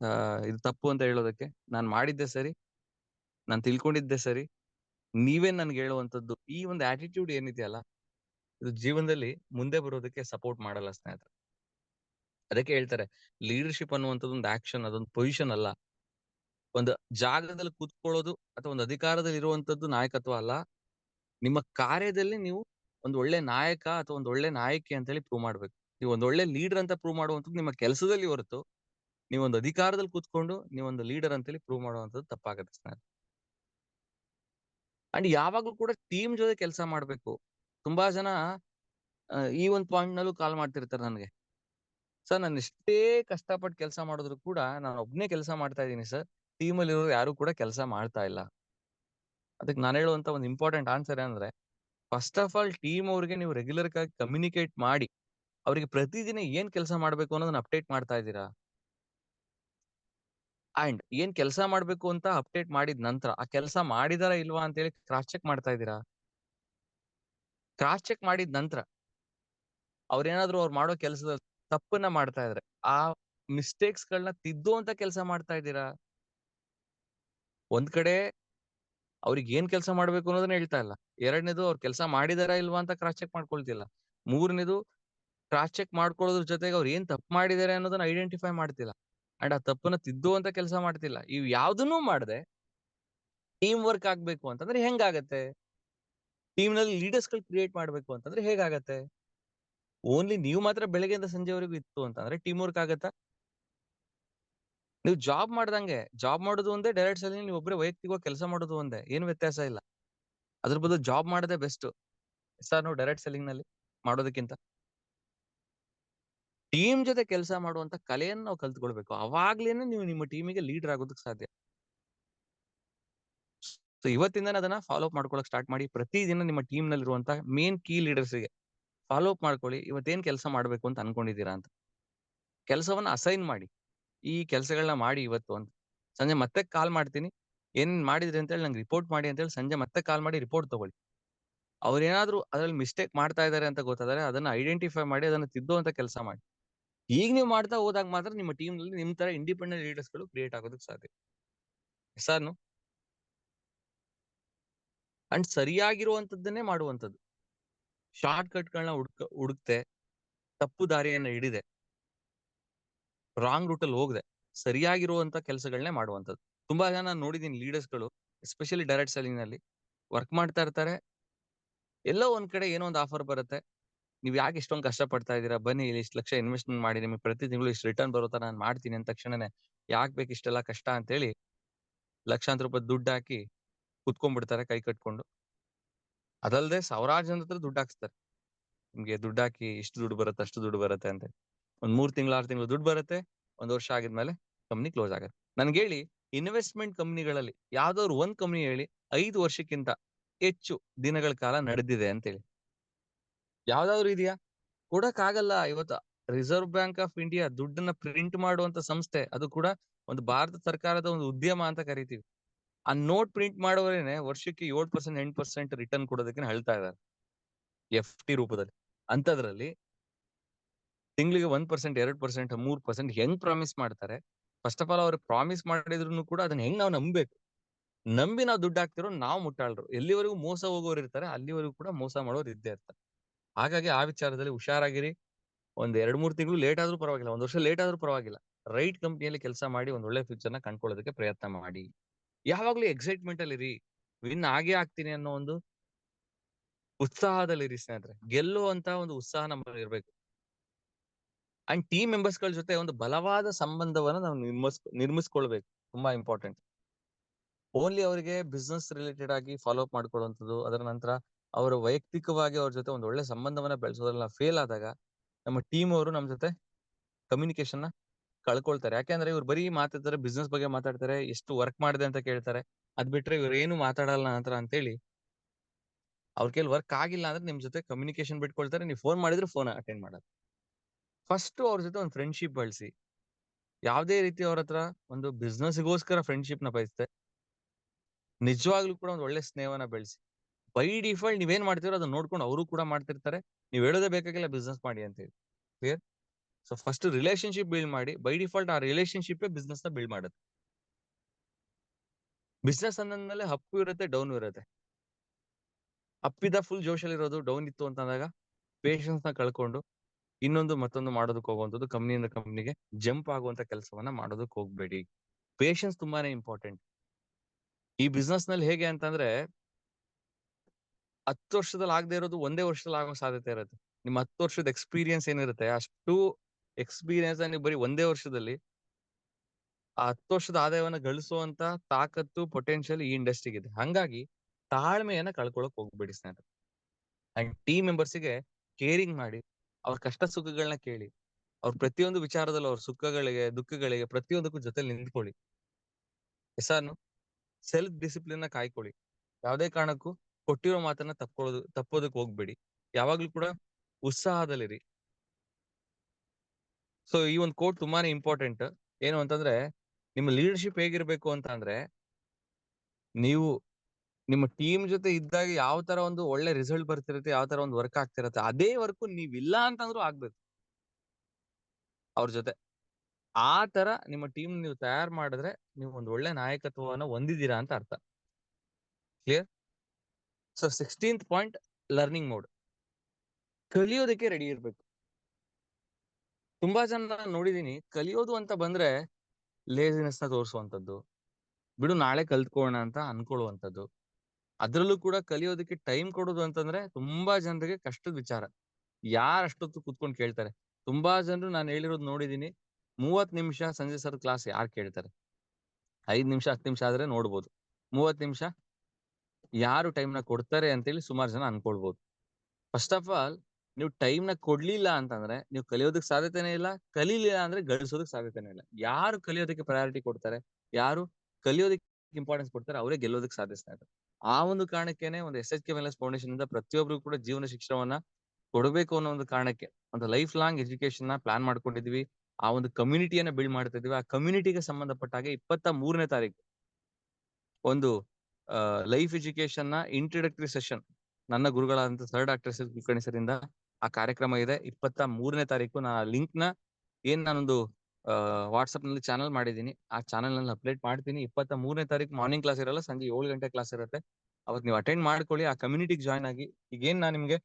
ಆ, ಇದು ತಪ್ಪು ಅಂತ ಹೇಳೋದಕ್ಕೆ, ನಾನ್ ಮಾಡಿದ್ದೆ ಸರಿ, ನಾನ್ ತಿಳ್ಕೊಂಡಿದ್ದೆ ಸರಿ, ನೀವೇ ನನ್ಗೆ ಹೇಳುವಂತದ್ದು. ಈ ಒಂದು ಆಟಿಟ್ಯೂಡ್ ಏನಿದೆಯಲ್ಲ, ಇದು ಜೀವನದಲ್ಲಿ ಮುಂದೆ ಬರೋದಕ್ಕೆ ಸಪೋರ್ಟ್ ಮಾಡಲ್ಲ ಸ್ನೇಹಿತರೆ. ಅದಕ್ಕೆ ಹೇಳ್ತಾರೆ ಲೀಡರ್ಶಿಪ್ ಅನ್ನುವಂಥದ್ದು ಒಂದು ಆಕ್ಷನ್ ಅದೊಂದು ಪೊಸಿಷನ್ ಅಲ್ಲ. ಒಂದು ಜಾಗದಲ್ಲಿ ಕೂತ್ಕೊಳ್ಳೋದು ಅಥವಾ ಒಂದು ಅಧಿಕಾರದಲ್ಲಿ ಇರುವಂತದ್ದು ನಾಯಕತ್ವ ಅಲ್ಲ. ನಿಮ್ಮ ಕಾರ್ಯದಲ್ಲಿ ನೀವು ಒಂದು ಒಳ್ಳೆ ನಾಯಕ ಅಥವಾ ಒಂದು ಒಳ್ಳೆ ನಾಯಕಿ ಅಂತ ಹೇಳಿ ಪ್ರೂವ್ ಮಾಡ್ಬೇಕು. ನೀವು ಒಂದು ಒಳ್ಳೆ ಲೀಡರ್ ಅಂತ ಪ್ರೂವ್ ಮಾಡುವಂಥದ್ದು ನಿಮ್ಮ ಕೆಲಸದಲ್ಲಿ ಹೊರತು, ನೀವು ಒಂದು ಅಧಿಕಾರದಲ್ಲಿ ಕೂತ್ಕೊಂಡು ನೀವು ಒಂದು ಲೀಡರ್ ಅಂತೇಳಿ ಪ್ರೂವ್ ಮಾಡುವಂಥದ್ದು ತಪ್ಪಾಗುತ್ತೆ ಸ್ನೇಹಿತರೆ. ಅಂಡ್ ಯಾವಾಗ್ಲೂ ಕೂಡ ಟೀಮ್ ಜೊತೆ ಕೆಲಸ ಮಾಡ್ಬೇಕು. ತುಂಬಾ ಜನ ಈ ಒಂದು ಪಾಯಿಂಟ್ ನಲ್ಲೂ ಕಾಲ್ ಮಾಡ್ತಿರ್ತಾರೆ ನನಗೆ. ಸರ್, ನಾನು ಎಷ್ಟೇ ಕಷ್ಟಪಟ್ಟು ಕೆಲಸ ಮಾಡಿದ್ರು ಕೂಡ ನಾನು ಒಬ್ನೇ ಕೆಲಸ ಮಾಡ್ತಾ ಇದ್ದೀನಿ ಸರ್. ಟೀಮ್ ಅಲ್ಲಿ ಇರೋರು ಯಾರು ಕೂಡ ಕೆಲಸ ಮಾಡ್ತಾ ಇಲ್ಲ. ಅದಕ್ಕೆ ನಾನು ಹೇಳುವಂತ ಒಂದು ಇಂಪಾರ್ಟೆಂಟ್ ಆನ್ಸರ್ ಏನಂದ್ರೆ ಫಸ್ಟ್ ಆಫ್ ಆಲ್ ಟೀಮ್ ಅವ್ರಿಗೆ ನೀವು ರೆಗ್ಯುಲರ್ ಆಗಿ ಕಮ್ಯುನಿಕೇಟ್ ಮಾಡಿ, ಅವರಿಗೆ ಪ್ರತಿದಿನ ಏನ್ ಕೆಲಸ ಮಾಡ್ಬೇಕು ಅನ್ನೋದನ್ನ ಅಪ್ಡೇಟ್ ಮಾಡ್ತಾ ಇದ್ದೀರಾ? ಅಂಡ್ ಏನ್ ಕೆಲಸ ಮಾಡ್ಬೇಕು ಅಂತ ಅಪ್ಡೇಟ್ ಮಾಡಿದ ನಂತರ, ಆ ಕೆಲಸ ಮಾಡಿದಾರ ಇಲ್ವಾ ಅಂತ ಹೇಳಿ ಕ್ರಾಸ್ ಚೆಕ್ ಮಾಡ್ತಾ ಇದ್ದೀರಾ? ಕ್ರಾಸ್ ಚೆಕ್ ಮಾಡಿದ ನಂತರ, ಅವ್ರೇನಾದ್ರೂ ಅವ್ರು ಮಾಡೋ ಕೆಲಸದ ತಪ್ಪನ್ನ ಮಾಡ್ತಾ ಇದ್ರೆ, ಆ ಮಿಸ್ಟೇಕ್ಸ್ ಗಳನ್ನ ತಿದ್ದುವಂತ ಕೆಲಸ ಮಾಡ್ತಾ ಇದ್ದೀರಾ? ಒಂದ್ ಕಡೆ ಅವ್ರಿಗೆ ಏನ್ ಕೆಲಸ ಮಾಡ್ಬೇಕು ಅನ್ನೋದನ್ನ ಹೇಳ್ತಾ ಇಲ್ಲ. ಎರಡನೇದು ಅವ್ರ ಕೆಲಸ ಮಾಡಿದಾರಾ ಇಲ್ವಾ ಅಂತ ಕ್ರಾಸ್ ಚೆಕ್ ಮಾಡ್ಕೊಳ್ತಿಲ್ಲ. ಮೂರನೇದು ಕ್ರಾಸ್ ಚೆಕ್ ಮಾಡ್ಕೊಳ್ಳೋದ್ರ ಜೊತೆಗೆ ಅವ್ರು ಏನ್ ತಪ್ಪು ಮಾಡಿದಾರೆ ಅನ್ನೋದನ್ನ ಐಡೆಂಟಿಫೈ ಮಾಡ್ತಿಲ್ಲ. ಅಂಡ್ ಆ ತಪ್ಪನ್ನ ತಿದ್ದುವಂತ ಕೆಲಸ ಮಾಡ್ತಿಲ್ಲ. ಇವ್ ಯಾವ್ದನ್ನೂ ಮಾಡದೆ ಟೀಮ್ ವರ್ಕ್ ಆಗ್ಬೇಕು ಅಂತಂದ್ರೆ ಹೆಂಗಾಗತ್ತೆ? ಟೀಮ್ನಲ್ಲಿ ಲೀಡರ್ಸ್ಗಳು ಕ್ರಿಯೇಟ್ ಮಾಡ್ಬೇಕು ಅಂತಂದ್ರೆ ಹೇಗಾಗತ್ತೆ? ಓನ್ಲಿ ನೀವು ಮಾತ್ರ ಬೆಳಗ್ಗೆಯಿಂದ ಸಂಜೆವರೆಗೂ ಇತ್ತು ಅಂತಂದ್ರೆ ಟೀಮ್ ವರ್ಕ್ ಆಗತ್ತಾ? ನೀವು ಜಾಬ್ ಮಾಡ್ದಂಗೆ, ಜಾಬ್ ಮಾಡೋದು ಒಂದೇ, ಡೈರೆಕ್ಟ್ ಸಲ ನೀವು ಒಬ್ಬರೇ ವೈಯಕ್ತಿಕವಾಗಿ ಕೆಲಸ ಮಾಡೋದು ಒಂದೇ, ಏನು ವ್ಯತ್ಯಾಸ ಇಲ್ಲ. ಅದ್ರ ಬದಲು ಜಾಬ್ ಮಾಡದೆ ಬೆಸ್ಟ್. ಸರ್ ನಾವು ಡೈರೆಕ್ಟ್ ಸೆಲ್ಲಿಂಗ್ನಲ್ಲಿ ಮಾಡೋದಕ್ಕಿಂತ. ಟೀಮ್ ಜೊತೆ ಕೆಲಸ ಮಾಡುವಂತ ಕಲೆಯನ್ನು ನಾವು ಕಲ್ತ್ಕೊಳ್ಬೇಕು. ಅವಾಗ್ಲೇನೆ ನೀವು ನಿಮ್ಮ ಟೀಮಿಗೆ ಲೀಡರ್ ಆಗೋದಕ್ಕೆ ಸಾಧ್ಯ. ಸೊ ಇವತ್ತಿಂದ ಅದನ್ನ ಫಾಲೋ ಅಪ್ ಮಾಡ್ಕೊಳಕ್ ಸ್ಟಾರ್ಟ್ ಮಾಡಿ ಪ್ರತಿದಿನ ನಿಮ್ಮ ಟೀಮ್ನಲ್ಲಿ ಇರುವಂತ ಮೇನ್ ಕೀ ಲೀಡರ್ಸ್ಗೆ. ಫಾಲೋ ಅಪ್ ಮಾಡ್ಕೊಳ್ಳಿ, ಇವತ್ತೇನ್ ಕೆಲಸ ಮಾಡ್ಬೇಕು ಅಂತ ಅನ್ಕೊಂಡಿದ್ದೀರಾ ಅಂತ? ಕೆಲಸವನ್ನ ಅಸೈನ್ ಮಾಡಿ, ಈ ಕೆಲಸಗಳನ್ನ ಮಾಡಿ ಇವತ್ತು ಅಂತ. ಸಂಜೆ ಮತ್ತೆ ಕಾಲ್ ಮಾಡ್ತೀನಿ, ಏನ್ ಮಾಡಿದ್ರಿ ಅಂತ ಹೇಳಿ ನಂಗೆ ರಿಪೋರ್ಟ್ ಮಾಡಿ ಅಂತ ಹೇಳಿ ಸಂಜೆ ಮತ್ತೆ ಕಾಲ್ ಮಾಡಿ ರಿಪೋರ್ಟ್ ತಗೊಳ್ಳಿ. ಅವ್ರೇನಾದ್ರೂ ಅದ್ರಲ್ಲಿ ಮಿಸ್ಟೇಕ್ ಮಾಡ್ತಾ ಇದಾರೆ ಅಂತ ಗೊತ್ತಾದ್ರೆ ಅದನ್ನ ಐಡೆಂಟಿಫೈ ಮಾಡಿ, ಅದನ್ನ ತಿದ್ದು ಅಂತ ಕೆಲಸ ಮಾಡಿ. ಈಗ ನೀವು ಮಾಡ್ತಾ ಹೋದಾಗ ಮಾತ್ರ ನಿಮ್ಮ ಟೀಮ್ನಲ್ಲಿ ನಿಮ್ ತರ ಇಂಡಿಪೆಂಡೆಂಟ್ ಲೀಡರ್ಸ್ಗಳು ಕ್ರಿಯೇಟ್ ಆಗೋದಕ್ಕೆ ಸಾಧ್ಯ. ಸಾರ್ನು ಅಂಡ್ ಸರಿಯಾಗಿರುವಂತದ್ದನ್ನೇ ಮಾಡುವಂತದ್ದು ಶಾರ್ಟ್ ಕಟ್ ಗಳನ್ನ ಹುಡ್ಕ ಹುಡುಕ್ತೆ ತಪ್ಪು ದಾರಿಯನ್ನ ಹಿಡಿದೆ. ರಾಂಗ್ ರೂಟ್ ಅಲ್ಲಿ ಹೋಗದೆ. ಸರಿಯಾಗಿರುವಂತ ಕೆಲಸಗಳನ್ನೇ ಮಾಡುವಂತದ್ದು ತುಂಬಾ ಜನ ನೋಡಿದೀನಿ ಲೀಡರ್ಸ್ಗಳು ಎಸ್ಪೆಷಲಿ ಡೈರೆಕ್ಟ್ ಸೆಲ್ಲಿಂಗ್ನಲ್ಲಿ ವರ್ಕ್ ಮಾಡ್ತಾ ಇರ್ತಾರೆ. ಎಲ್ಲೋ ಒಂದ್ ಕಡೆ ಏನೋ ಒಂದು ಆಫರ್ ಬರುತ್ತೆ. ನೀವ್ ಯಾಕೆ ಇಷ್ಟೊಂದು ಕಷ್ಟ ಪಡ್ತಾ ಇದ್ದೀರಾ? ಬನ್ನಿ, ಇಲ್ಲಿ ಇಷ್ಟು ಲಕ್ಷ ಇನ್ವೆಸ್ಟ್ಮೆಂಟ್ ಮಾಡಿ, ನಿಮಗೆ ಪ್ರತಿ ತಿಂಗಳು ಇಷ್ಟು ರಿಟರ್ನ್ ಬರೋ ನಾನು ಮಾಡ್ತೀನಿ ಅಂದ ತಕ್ಷಣನೇ, ಯಾಕೆ ಬೇಕು ಇಷ್ಟೆಲ್ಲ ಕಷ್ಟ ಅಂತ ಹೇಳಿ ಲಕ್ಷಾಂತರ ರೂಪಾಯಿ ದುಡ್ಡು ಹಾಕಿ ಕುತ್ಕೊಂಡ್ಬಿಡ್ತಾರೆ ಕೈ ಕಟ್ಕೊಂಡು. ಅದಲ್ಲದೆ ಸಾವಿರಾರು ಜನ ಹತ್ರ ದುಡ್ಡು ಹಾಕ್ಸ್ತಾರೆ. ನಿಮ್ಗೆ ದುಡ್ಡು ಹಾಕಿ ಇಷ್ಟು ದುಡ್ಡು ಬರುತ್ತೆ, ಅಷ್ಟು ದುಡ್ಡು ಬರುತ್ತೆ ಅಂತ. ಒಂದ್ ಮೂರ್ ತಿಂಗಳು, ಆರು ತಿಂಗಳು ದುಡ್ಡು ಬರುತ್ತೆ, ಒಂದ್ ವರ್ಷ ಆಗಿದ್ಮೇಲೆ ಕಂಪ್ನಿ ಕ್ಲೋಸ್ ಆಗುತ್ತೆ. ನನ್ಗೆ ಹೇಳಿ ಇನ್ವೆಸ್ಟ್ಮೆಂಟ್ ಕಂಪ್ನಿಗಳಲ್ಲಿ ಯಾವ್ದಾದ್ರು ಒಂದ್ ಕಂಪ್ನಿ ಹೇಳಿ ಐದು ವರ್ಷಕ್ಕಿಂತ ಹೆಚ್ಚು ದಿನಗಳ ಕಾಲ ನಡೆದಿದೆ ಅಂತ ಹೇಳಿ ಯಾವ್ದಾದ್ರು ಇದೆಯಾ? ಕೊಡಕ್ ಆಗಲ್ಲ ಇವತ್ತು ರಿಸರ್ವ್ ಬ್ಯಾಂಕ್ ಆಫ್ ಇಂಡಿಯಾ ದುಡ್ಡನ್ನ ಪ್ರಿಂಟ್ ಮಾಡುವಂತ ಸಂಸ್ಥೆ, ಅದು ಕೂಡ ಒಂದು ಭಾರತ ಸರ್ಕಾರದ ಒಂದು ಉದ್ಯಮ ಅಂತ ಕರಿತೀವಿ. ಆ ನೋಟ್ ಪ್ರಿಂಟ್ ಮಾಡೋರೇನೆ ವರ್ಷಕ್ಕೆ ಏಳು ಪರ್ಸೆಂಟ್, ಎಂಟು ಪರ್ಸೆಂಟ್ ರಿಟರ್ನ್ ಕೊಡೋದಕ್ಕೆ ಹೇಳ್ತಾ ಇದ್ದಾರೆ ಎಫ್ ಟಿ ರೂಪದಲ್ಲಿ. ಅಂತದ್ರಲ್ಲಿ ತಿಂಗಳಿಗೆ ಒಂದ್ ಪರ್ಸೆಂಟ್, ಎರಡ್ ಪರ್ಸೆಂಟ್, ಮೂರ್ ಪರ್ಸೆಂಟ್ ಹೆಂಗ್ ಪ್ರಾಮಿಸ್ ಮಾಡ್ತಾರೆ? ಫಸ್ಟ್ ಆಫ್ ಆಲ್ ಅವ್ರು ಪ್ರಾಮಿಸ್ ಮಾಡಿದ್ರು ಕೂಡ ಅದನ್ನ ಹೆಂಗ್ ನಾವು ನಂಬಬೇಕು? ನಂಬಿ ನಾವು ದುಡ್ಡು ಹಾಕ್ತಿರೋ ನಾವು ಮುಟ್ಟಾಳ್ರು. ಎಲ್ಲಿವರೆಗೂ ಮೋಸ ಹೋಗೋರು ಇರ್ತಾರೆ, ಅಲ್ಲಿವರೆಗೂ ಕೂಡ ಮೋಸ ಮಾಡೋರು ಇದ್ದೇ ಇರ್ತಾರೆ. ಹಾಗಾಗಿ ಆ ವಿಚಾರದಲ್ಲಿ ಹುಷಾರಾಗಿರಿ. ಒಂದ್ ಎರಡ್ ಮೂರ್ ತಿಂಗಳು ಲೇಟ್ ಆದ್ರೂ ಪರವಾಗಿಲ್ಲ, ಒಂದ್ ವರ್ಷ ಲೇಟ್ ಆದ್ರೂ ಪರವಾಗಿಲ್ಲ. ರೈಟ್ ಕಂಪ್ನಿಯಲ್ಲಿ ಕೆಲಸ ಮಾಡಿ ಒಂದ್ ಒಳ್ಳೆ ಫ್ಯೂಚರ್ನ ಕಂಡ್ಕೊಳ್ಳೋದಕ್ಕೆ ಪ್ರಯತ್ನ ಮಾಡಿ. ಯಾವಾಗ್ಲೂ ಎಕ್ಸೈಟ್ಮೆಂಟ್ ಅಲ್ಲಿ ವಿನ್ ಆಗೇ ಆಗ್ತೀನಿ ಅನ್ನೋ ಒಂದು ಉತ್ಸಾಹದಲ್ಲಿ ಇರಿ ಸ್ನೇಹಿತರೆ. ಗೆಲ್ಲುವಂತ ಒಂದು ಉತ್ಸಾಹ ನಮ್ಮಲ್ಲಿ ಇರ್ಬೇಕು. ಅಂಡ್ ಟೀಮ್ ಮೆಂಬರ್ಸ್ಗಳ ಜೊತೆ ಒಂದು ಬಲವಾದ ಸಂಬಂಧವನ್ನ ನಾವು ನಿರ್ಮಿಸ್, ನಿರ್ಮಿಸ್ಕೊಳ್ಬೇಕು. ತುಂಬಾ ಇಂಪಾರ್ಟೆಂಟ್ ಓನ್ಲಿ ಅವರಿಗೆ ಬಿಸ್ನೆಸ್ ರಿಲೇಟೆಡ್ ಆಗಿ ಫಾಲೋ ಅಪ್ ಮಾಡ್ಕೊಳ್ಳುವಂಥದ್ದು, ಅದರ ನಂತರ ಅವರ ವೈಯಕ್ತಿಕವಾಗಿ ಅವ್ರ ಜೊತೆ ಒಂದು ಒಳ್ಳೆ ಸಂಬಂಧವನ್ನ ಬೆಳೆಸೋದ್ರಲ್ಲಿ ಫೇಲ್ ಆದಾಗ, ನಮ್ಮ ಟೀಮ್ ಅವರು ನಮ್ಮ ಜೊತೆ ಕಮ್ಯುನಿಕೇಶನ್ನ ಕಳ್ಕೊಳ್ತಾರೆ. ಯಾಕೆಂದ್ರೆ ಇವ್ರು ಬರೀ ಮಾತಾಡ್ತಾರೆ ಬಿಸ್ನೆಸ್ ಬಗ್ಗೆ ಮಾತಾಡ್ತಾರೆ, ಎಷ್ಟು ವರ್ಕ್ ಮಾಡಿದೆ ಅಂತ ಕೇಳ್ತಾರೆ. ಅದ್ ಬಿಟ್ರೆ ಇವ್ರು ಏನು ಮಾತಾಡಲ್ಲ ನಂತರ ಅಂತೇಳಿ ಅವ್ರ ಕೇಳಿ ವರ್ಕ್ ಆಗಿಲ್ಲ ಅಂದ್ರೆ ನಿಮ್ ಜೊತೆ ಕಮ್ಯುನಿಕೇಶನ್ ಬಿಟ್ಕೊಳ್ತಾರೆ. ನೀವು ಫೋನ್ ಮಾಡಿದ್ರೆ ಫೋನ್ ಅಟೆಂಡ್ ಮಾಡೋದು ಫಸ್ಟ್ ಅವ್ರ ಜೊತೆ ಒಂದು ಫ್ರೆಂಡ್ಶಿಪ್ ಬಳಸಿ. ಯಾವುದೇ ರೀತಿ ಅವ್ರ ಹತ್ರ ಒಂದು ಬಿಸ್ನೆಸ್ಗೋಸ್ಕರ ಫ್ರೆಂಡ್ಶಿಪ್ನ ಬಯಸ್ತೆ ನಿಜವಾಗ್ಲೂ ಕೂಡ ಒಂದು ಒಳ್ಳೆ ಸ್ನೇಹವನ್ನ ಬೆಳೆಸಿ. ಬೈ ಡಿಫಾಲ್ಟ್ ನೀವೇನ್ ಮಾಡ್ತೀರೋ ಅದನ್ನ ನೋಡ್ಕೊಂಡು ಅವರು ಕೂಡ ಮಾಡ್ತಿರ್ತಾರೆ. ನೀವ್ ಹೇಳೋದೇ ಬೇಕಾಗಿಲ್ಲ ಬಿಸ್ನೆಸ್ ಮಾಡಿ ಅಂತ ಹೇಳಿ clear so first relationship build ಮಾಡಿ ಬೈ ಡಿಫಾಲ್ಟ್ ಆ ರಿಲೇಶನ್ಶಿಪ್ ಬಿಸ್ನೆಸ್ನ ಬಿಲ್ಡ್ ಮಾಡುತ್ತೆ. ಬಿಸ್ನೆಸ್ ಅಂದ್ಮೇಲೆ ಅಪ್ಪು ಇರುತ್ತೆ ಡೌನ್ ಇರುತ್ತೆ. ಅಪ್ಪಿದ ಫುಲ್ ಜೋಶಲ್ಲಿ ಇರೋದು ಡೌನ್ ಇತ್ತು ಅಂತ ಅಂದಾಗ ಪೇಷನ್ಸ್ನ ಕಳ್ಕೊಂಡು ಇನ್ನೊಂದು ಮತ್ತೊಂದು ಮಾಡೋದಕ್ಕೆ ಹೋಗುವಂಥದ್ದು ಕಂಪ್ನಿಯಿಂದ ಕಂಪ್ನಿಗೆ ಜಂಪ್ ಆಗುವಂತ ಕೆಲಸವನ್ನ ಮಾಡೋದಕ್ಕೆ ಹೋಗ್ಬೇಡಿ. ಪೇಷನ್ಸ್ ತುಂಬಾನೇ ಇಂಪಾರ್ಟೆಂಟ್ ಈ ಬಿಸ್ನೆಸ್ನಲ್ಲಿ ಹೇಗೆ ಅಂತಂದ್ರೆ ಹತ್ತು ವರ್ಷದಲ್ಲಿ ಆಗದೆ ಇರೋದು ಒಂದೇ ವರ್ಷದಲ್ಲಿ ಆಗೋ ಸಾಧ್ಯತೆ ಇರುತ್ತೆ. ನಿಮ್ಮ ಹತ್ತು ವರ್ಷದ ಎಕ್ಸ್ಪೀರಿಯನ್ಸ್ ಏನಿರುತ್ತೆ ಅಷ್ಟು ಎಕ್ಸ್ಪೀರಿಯನ್ಸ್ ನೀವು ಬರೀ ಒಂದೇ ವರ್ಷದಲ್ಲಿ ಆ ಹತ್ತು ವರ್ಷದ ಆದಾಯವನ್ನ ಗಳಿಸುವಂತ ತಾಕತ್ತು ಪೊಟೆನ್ಶಿಯಲ್ ಈ ಇಂಡಸ್ಟ್ರಿಗೆ ಇದೆ. ಹಂಗಾಗಿ ತಾಳ್ಮೆಯನ್ನ ಕಳ್ಕೊಳಕ್ ಹೋಗ್ಬೇಡಿ ಸ್ನೇಹಿತರೆ. ಅಂಡ್ ಟೀಮ್ ಮೆಂಬರ್ಸ್ಗೆ ಕೇರಿಂಗ್ ಮಾಡಿ, ಅವ್ರ ಕಷ್ಟ ಸುಖಗಳನ್ನ ಕೇಳಿ, ಅವ್ರ ಪ್ರತಿಯೊಂದು ವಿಚಾರದಲ್ಲೂ ಅವ್ರ ಸುಖಗಳಿಗೆ, ದುಃಖಗಳಿಗೆ ಪ್ರತಿಯೊಂದಕ್ಕೂ ಜೊತೆ ನಿಂತ್ಕೊಳ್ಳಿ. ಎಸಾನು ಸೆಲ್ಫ್ ಡಿಸಿಪ್ಲಿನ್ನ ಕಾಯ್ಕೊಳ್ಳಿ. ಯಾವುದೇ ಕಾರಣಕ್ಕೂ ಕೊಟ್ಟಿರೋ ಮಾತನ್ನ ತಪ್ಕೊಳ್ಳೋದು, ತಪ್ಪೋದಕ್ಕೆ ಹೋಗ್ಬೇಡಿ. ಯಾವಾಗ್ಲೂ ಕೂಡ ಉತ್ಸಾಹದಲ್ಲಿರಿ. ಸೊ ಈ ಒಂದು ಕೋಟ್ ತುಂಬಾನೇ ಇಂಪಾರ್ಟೆಂಟ್ ಏನು ಅಂತಂದ್ರೆ, ನಿಮ್ಮ ಲೀಡರ್ಶಿಪ್ ಹೇಗಿರ್ಬೇಕು ಅಂತ ಅಂದ್ರೆ ನೀವು ನಿಮ್ಮ ಟೀಮ್ ಜೊತೆ ಇದ್ದಾಗ ಯಾವ ತರ ಒಂದು ಒಳ್ಳೆ ರಿಸಲ್ಟ್ ಬರ್ತಿರುತ್ತೆ, ಯಾವ ತರ ಒಂದು ವರ್ಕ್ ಆಗ್ತಿರತ್ತೆ, ಅದೇ ವರ್ಕ್ ಇಲ್ಲ ಅಂತಂದ್ರೂ ಆಗ್ಬೇಕು. ಅವ್ರ ಜೊತೆ. ಆ ತರ ನಿಮ್ಮ ಟೀಮ್ ನೀವು ತಯಾರು ಮಾಡಿದ್ರೆ, ನೀವು ಒಂದು ಒಳ್ಳೆ ನಾಯಕತ್ವವನ್ನ ಹೊಂದಿದ್ದೀರಾ ಅಂತ ಅರ್ಥ. Clear so sixteenth point learning mode ಕಲಿಯೋದಕ್ಕೆ ರೆಡಿ ಇರ್ಬೇಕು. ತುಂಬಾ ಜನ ನೋಡಿದೀನಿ ಕಲಿಯೋದು ಅಂತ ಬಂದ್ರೆ ಲೇಸಿನೆಸ್ನ ತೋರಿಸುವಂತದ್ದು ಬಿಡು ನಾಳೆ ಕಲ್ತ್ಕೊಳ್ಳೋಣ ಅಂತ ಅನ್ಕೊಳ್ಳುವಂತದ್ದು ಅದ್ರಲ್ಲೂ ಕೂಡ ಕಲಿಯೋದಕ್ಕೆ ಟೈಮ್ ಕೊಡೋದು ಅಂತಂದ್ರೆ ತುಂಬಾ ಜನರಿಗೆ ಕಷ್ಟದ ವಿಚಾರ. ಯಾರ್ ಅಷ್ಟೊತ್ತು ಕೂತ್ಕೊಂಡು ಕೇಳ್ತಾರೆ? ತುಂಬಾ ಜನರು ನಾನು ಹೇಳಿರೋದು ನೋಡಿದೀನಿ. ಮೂವತ್ ನಿಮಿಷ ಸಂಜೆ ಸರ್ ಕ್ಲಾಸ್ ಯಾರು ಕೇಳ್ತಾರೆ? ಐದ್ ನಿಮಿಷ, ಹತ್ತು ನಿಮಿಷ ಆದ್ರೆ ನೋಡ್ಬೋದು. ಮೂವತ್ ನಿಮಿಷ ಯಾರು ಟೈಮ್ನ ಕೊಡ್ತಾರೆ ಅಂತೇಳಿ ಸುಮಾರು ಜನ ಅನ್ಕೊಳ್ಬಹುದು ಫಸ್ಟ್ ಆಫ್ ಆಲ್ ನೀವು ಟೈಮ್ನ ಕೊಡ್ಲಿಲ್ಲ ಅಂತಂದ್ರೆ, ನೀವು ಕಲಿಯೋದಕ್ ಸಾಧ್ಯತೆನೇ ಇಲ್ಲ, ಕಲೀಲಿಲ್ಲ ಅಂದ್ರೆ ಗಳಿಸೋದಕ್ಕೆ ಸಾಧ್ಯತೆನೇ ಇಲ್ಲ. ಯಾರು ಕಲಿಯೋದಕ್ಕೆ ಪ್ರಯಾರಿಟಿ ಕೊಡ್ತಾರೆ? ಯಾರು ಕಲಿಯೋದಕ್ಕೆ ಇಂಪಾರ್ಟೆನ್ಸ್ ಕೊಡ್ತಾರೆ? ಅವರೇ ಗೆಲ್ಲೋದಕ್ಕೆ ಸಾಧಿಸ್ತಾ ಇದ್ದಾರೆ ಆ ಒಂದು ಕಾರಣಕ್ಕೇನೆ ಒಂದು S H K wellness foundation ಇಂದ ಪ್ರತಿಯೊಬ್ರು ಕೂಡ ಜೀವನ ಶಿಕ್ಷಣವನ್ನ ಕೊಡಬೇಕು ಅನ್ನೋ ಒಂದು ಕಾರಣಕ್ಕೆ, ಒಂದು ಲೈಫ್ ಲಾಂಗ್ ಎಜುಕೇಶನ್ನ ಪ್ಲಾನ್ ಮಾಡ್ಕೊಂಡಿದ್ವಿ ಆ ಒಂದು ಕಮ್ಯುನಿಟಿಯನ್ನ ಬಿಲ್ಡ್ ಮಾಡ್ತಾ ಇದೀವಿ ಆ ಕಮ್ಯುನಿಟಿಗೆ ಸಂಬಂಧಪಟ್ಟ ಹಾಗೆ ಇಪ್ಪತ್ತ ಮೂರನೇ ತಾರೀಕು ಒಂದು ಲೈಫ್ ಎಜುಕೇಶನ್ನ ಇಂಟ್ರಡಕ್ಟರಿ ಸೆಷನ್ ನನ್ನ ಗುರುಗಳಾದಂತ ಸರ್ ಡಾಕ್ಟರ್ ಕುಲಕರ್ಣಿ ಸರ್ ಇಂದ ಆ ಕಾರ್ಯಕ್ರಮ ಇದೆ. ಇಪ್ಪತ್ತ ಮೂರನೇ ತಾರೀಕು ನಾ ಲಿಂಕ್ನ ಏನ್ ನಾನೊಂದು ವಾಟ್ಸ್ಆಪ್ನಲ್ಲಿ ಚಾನಲ್ ಮಾಡಿದೀನಿ ಆ ಚಾನಲ್ನಲ್ಲಿ ಅಪ್ಡೇಟ್ ಮಾಡ್ತೀನಿ. ಇಪ್ಪತ್ತ ಮೂರನೇ ತಾರೀಕು ಮಾರ್ನಿಂಗ್ ಕ್ಲಾಸ್ ಇರಲ್ಲ, ಸಂಜೆ ಏಳು ಗಂಟೆ ಕ್ಲಾಸ್ ಇರುತ್ತೆ. ಅವತ್ ನೀವು ಅಟೆಂಡ್ ಮಾಡ್ಕೊಳ್ಳಿ. ಆ ಕಮ್ಯುನಿಟಿಗೆ ಜಾಯ್ನ್ ಆಗಿ. ಈಗೇನ್ ನಾನು ನಿಮ್ಗೆ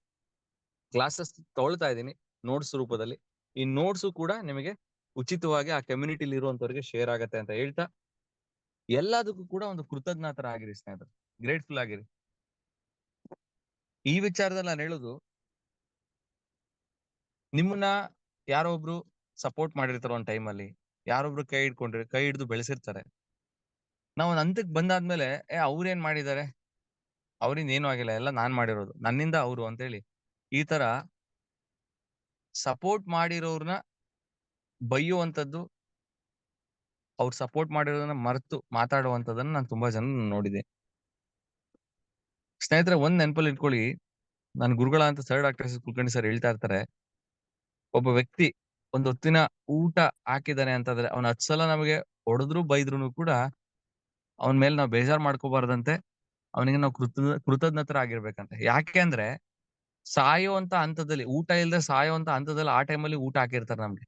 ಕ್ಲಾಸಸ್ ತಗೊಳ್ತಾ ಇದ್ದೀನಿ, ನೋಟ್ಸ್ ರೂಪದಲ್ಲಿ. ಈ ನೋಟ್ಸ್ ಕೂಡ ನಿಮಗೆ ಉಚಿತವಾಗಿ ಆ ಕಮ್ಯುನಿಟಿಲಿ ಇರುವಂತವ್ರಿಗೆ ಶೇರ್ ಆಗತ್ತೆ ಅಂತ ಹೇಳ್ತಾ, ಎಲ್ಲದಕ್ಕೂ ಕೂಡ ಒಂದು ಕೃತಜ್ಞಾತರ ಆಗಿರಿ ಸ್ನೇಹಿತರೆ. ಗ್ರೇಟ್ಫುಲ್ ಆಗಿರಿ. ಈ ವಿಚಾರದಲ್ಲಿ ನಾನು ಹೇಳುದು ನಿಮ್ಮನ್ನ ಯಾರೋ ಒಬ್ರು ಸಪೋರ್ಟ್ ಮಾಡಿರ್ತಾರ ಒಂದ್ ಟೈಮಲ್ಲಿ ಯಾರೊಬ್ರು ಕೈ ಹಿಡ್ಕೊಂಡ್ರಿ, ಕೈ ಹಿಡಿದು ಬೆಳೆಸಿರ್ತಾರೆ. ನಾವ್ ಒಂದ್ ಹಂತಕ್ ಬಂದಾದ್ಮೇಲೆ, ಏ, ಅವ್ರೇನ್ ಮಾಡಿದ್ದಾರೆ ಅವ್ರಿಂದ ಏನೂ ಆಗಿಲ್ಲ, ಎಲ್ಲ ನಾನ್ ಮಾಡಿರೋದು. ನನ್ನಿಂದ ಅವ್ರು ಅಂತೇಳಿ ಈ ತರ ಸಪೋರ್ಟ್ ಮಾಡಿರೋರ್ನ ಬೈಯುವಂಥದ್ದು, ಅವ್ರು ಸಪೋರ್ಟ್ ಮಾಡಿರೋದನ್ನ ಮರೆತು ಮಾತಾಡುವಂಥದ್ದನ್ನ ನಾನು ತುಂಬಾ ಜನ ನೋಡಿದೆ. ಸ್ನೇಹಿತರೆ, ಒಂದ್ ನೆನಪಲ್ಲಿ ಇಟ್ಕೊಳ್ಳಿ. ನನ್ ಗುರುಗಳ ಅಂತ sir doctor S Kulkarni sir ಹೇಳ್ತಾ ಇರ್ತಾರೆ ಒಬ್ಬ ವ್ಯಕ್ತಿ ಒಂದು ಹೊತ್ತಿನ ಊಟ ಹಾಕಿದ್ದಾನೆ ಅಂತಂದ್ರೆ ಅವ್ನ ಹತ್ ಸಲ ನಮಗೆ ಹೊಡೆದ್ರು ಬೈದ್ರು ಕೂಡ ಅವನ ಮೇಲೆ ನಾವು ಬೇಜಾರ್ ಮಾಡ್ಕೋಬಾರ್ದಂತೆ, ಅವನಿಗೆ ನಾವು ಕೃತ, ಕೃತಜ್ಞತರಾಗಿರ್ಬೇಕಂತೆ. ಯಾಕೆ ಅಂದ್ರೆ ಸಾಯುವಂತ ಹಂತದಲ್ಲಿ, ಊಟ ಇಲ್ದೆ ಸಾಯುವಂತ ಹಂತದಲ್ಲಿ ಆ ಟೈಮಲ್ಲಿ ಊಟ ಹಾಕಿರ್ತಾರೆ ನಮ್ಗೆ.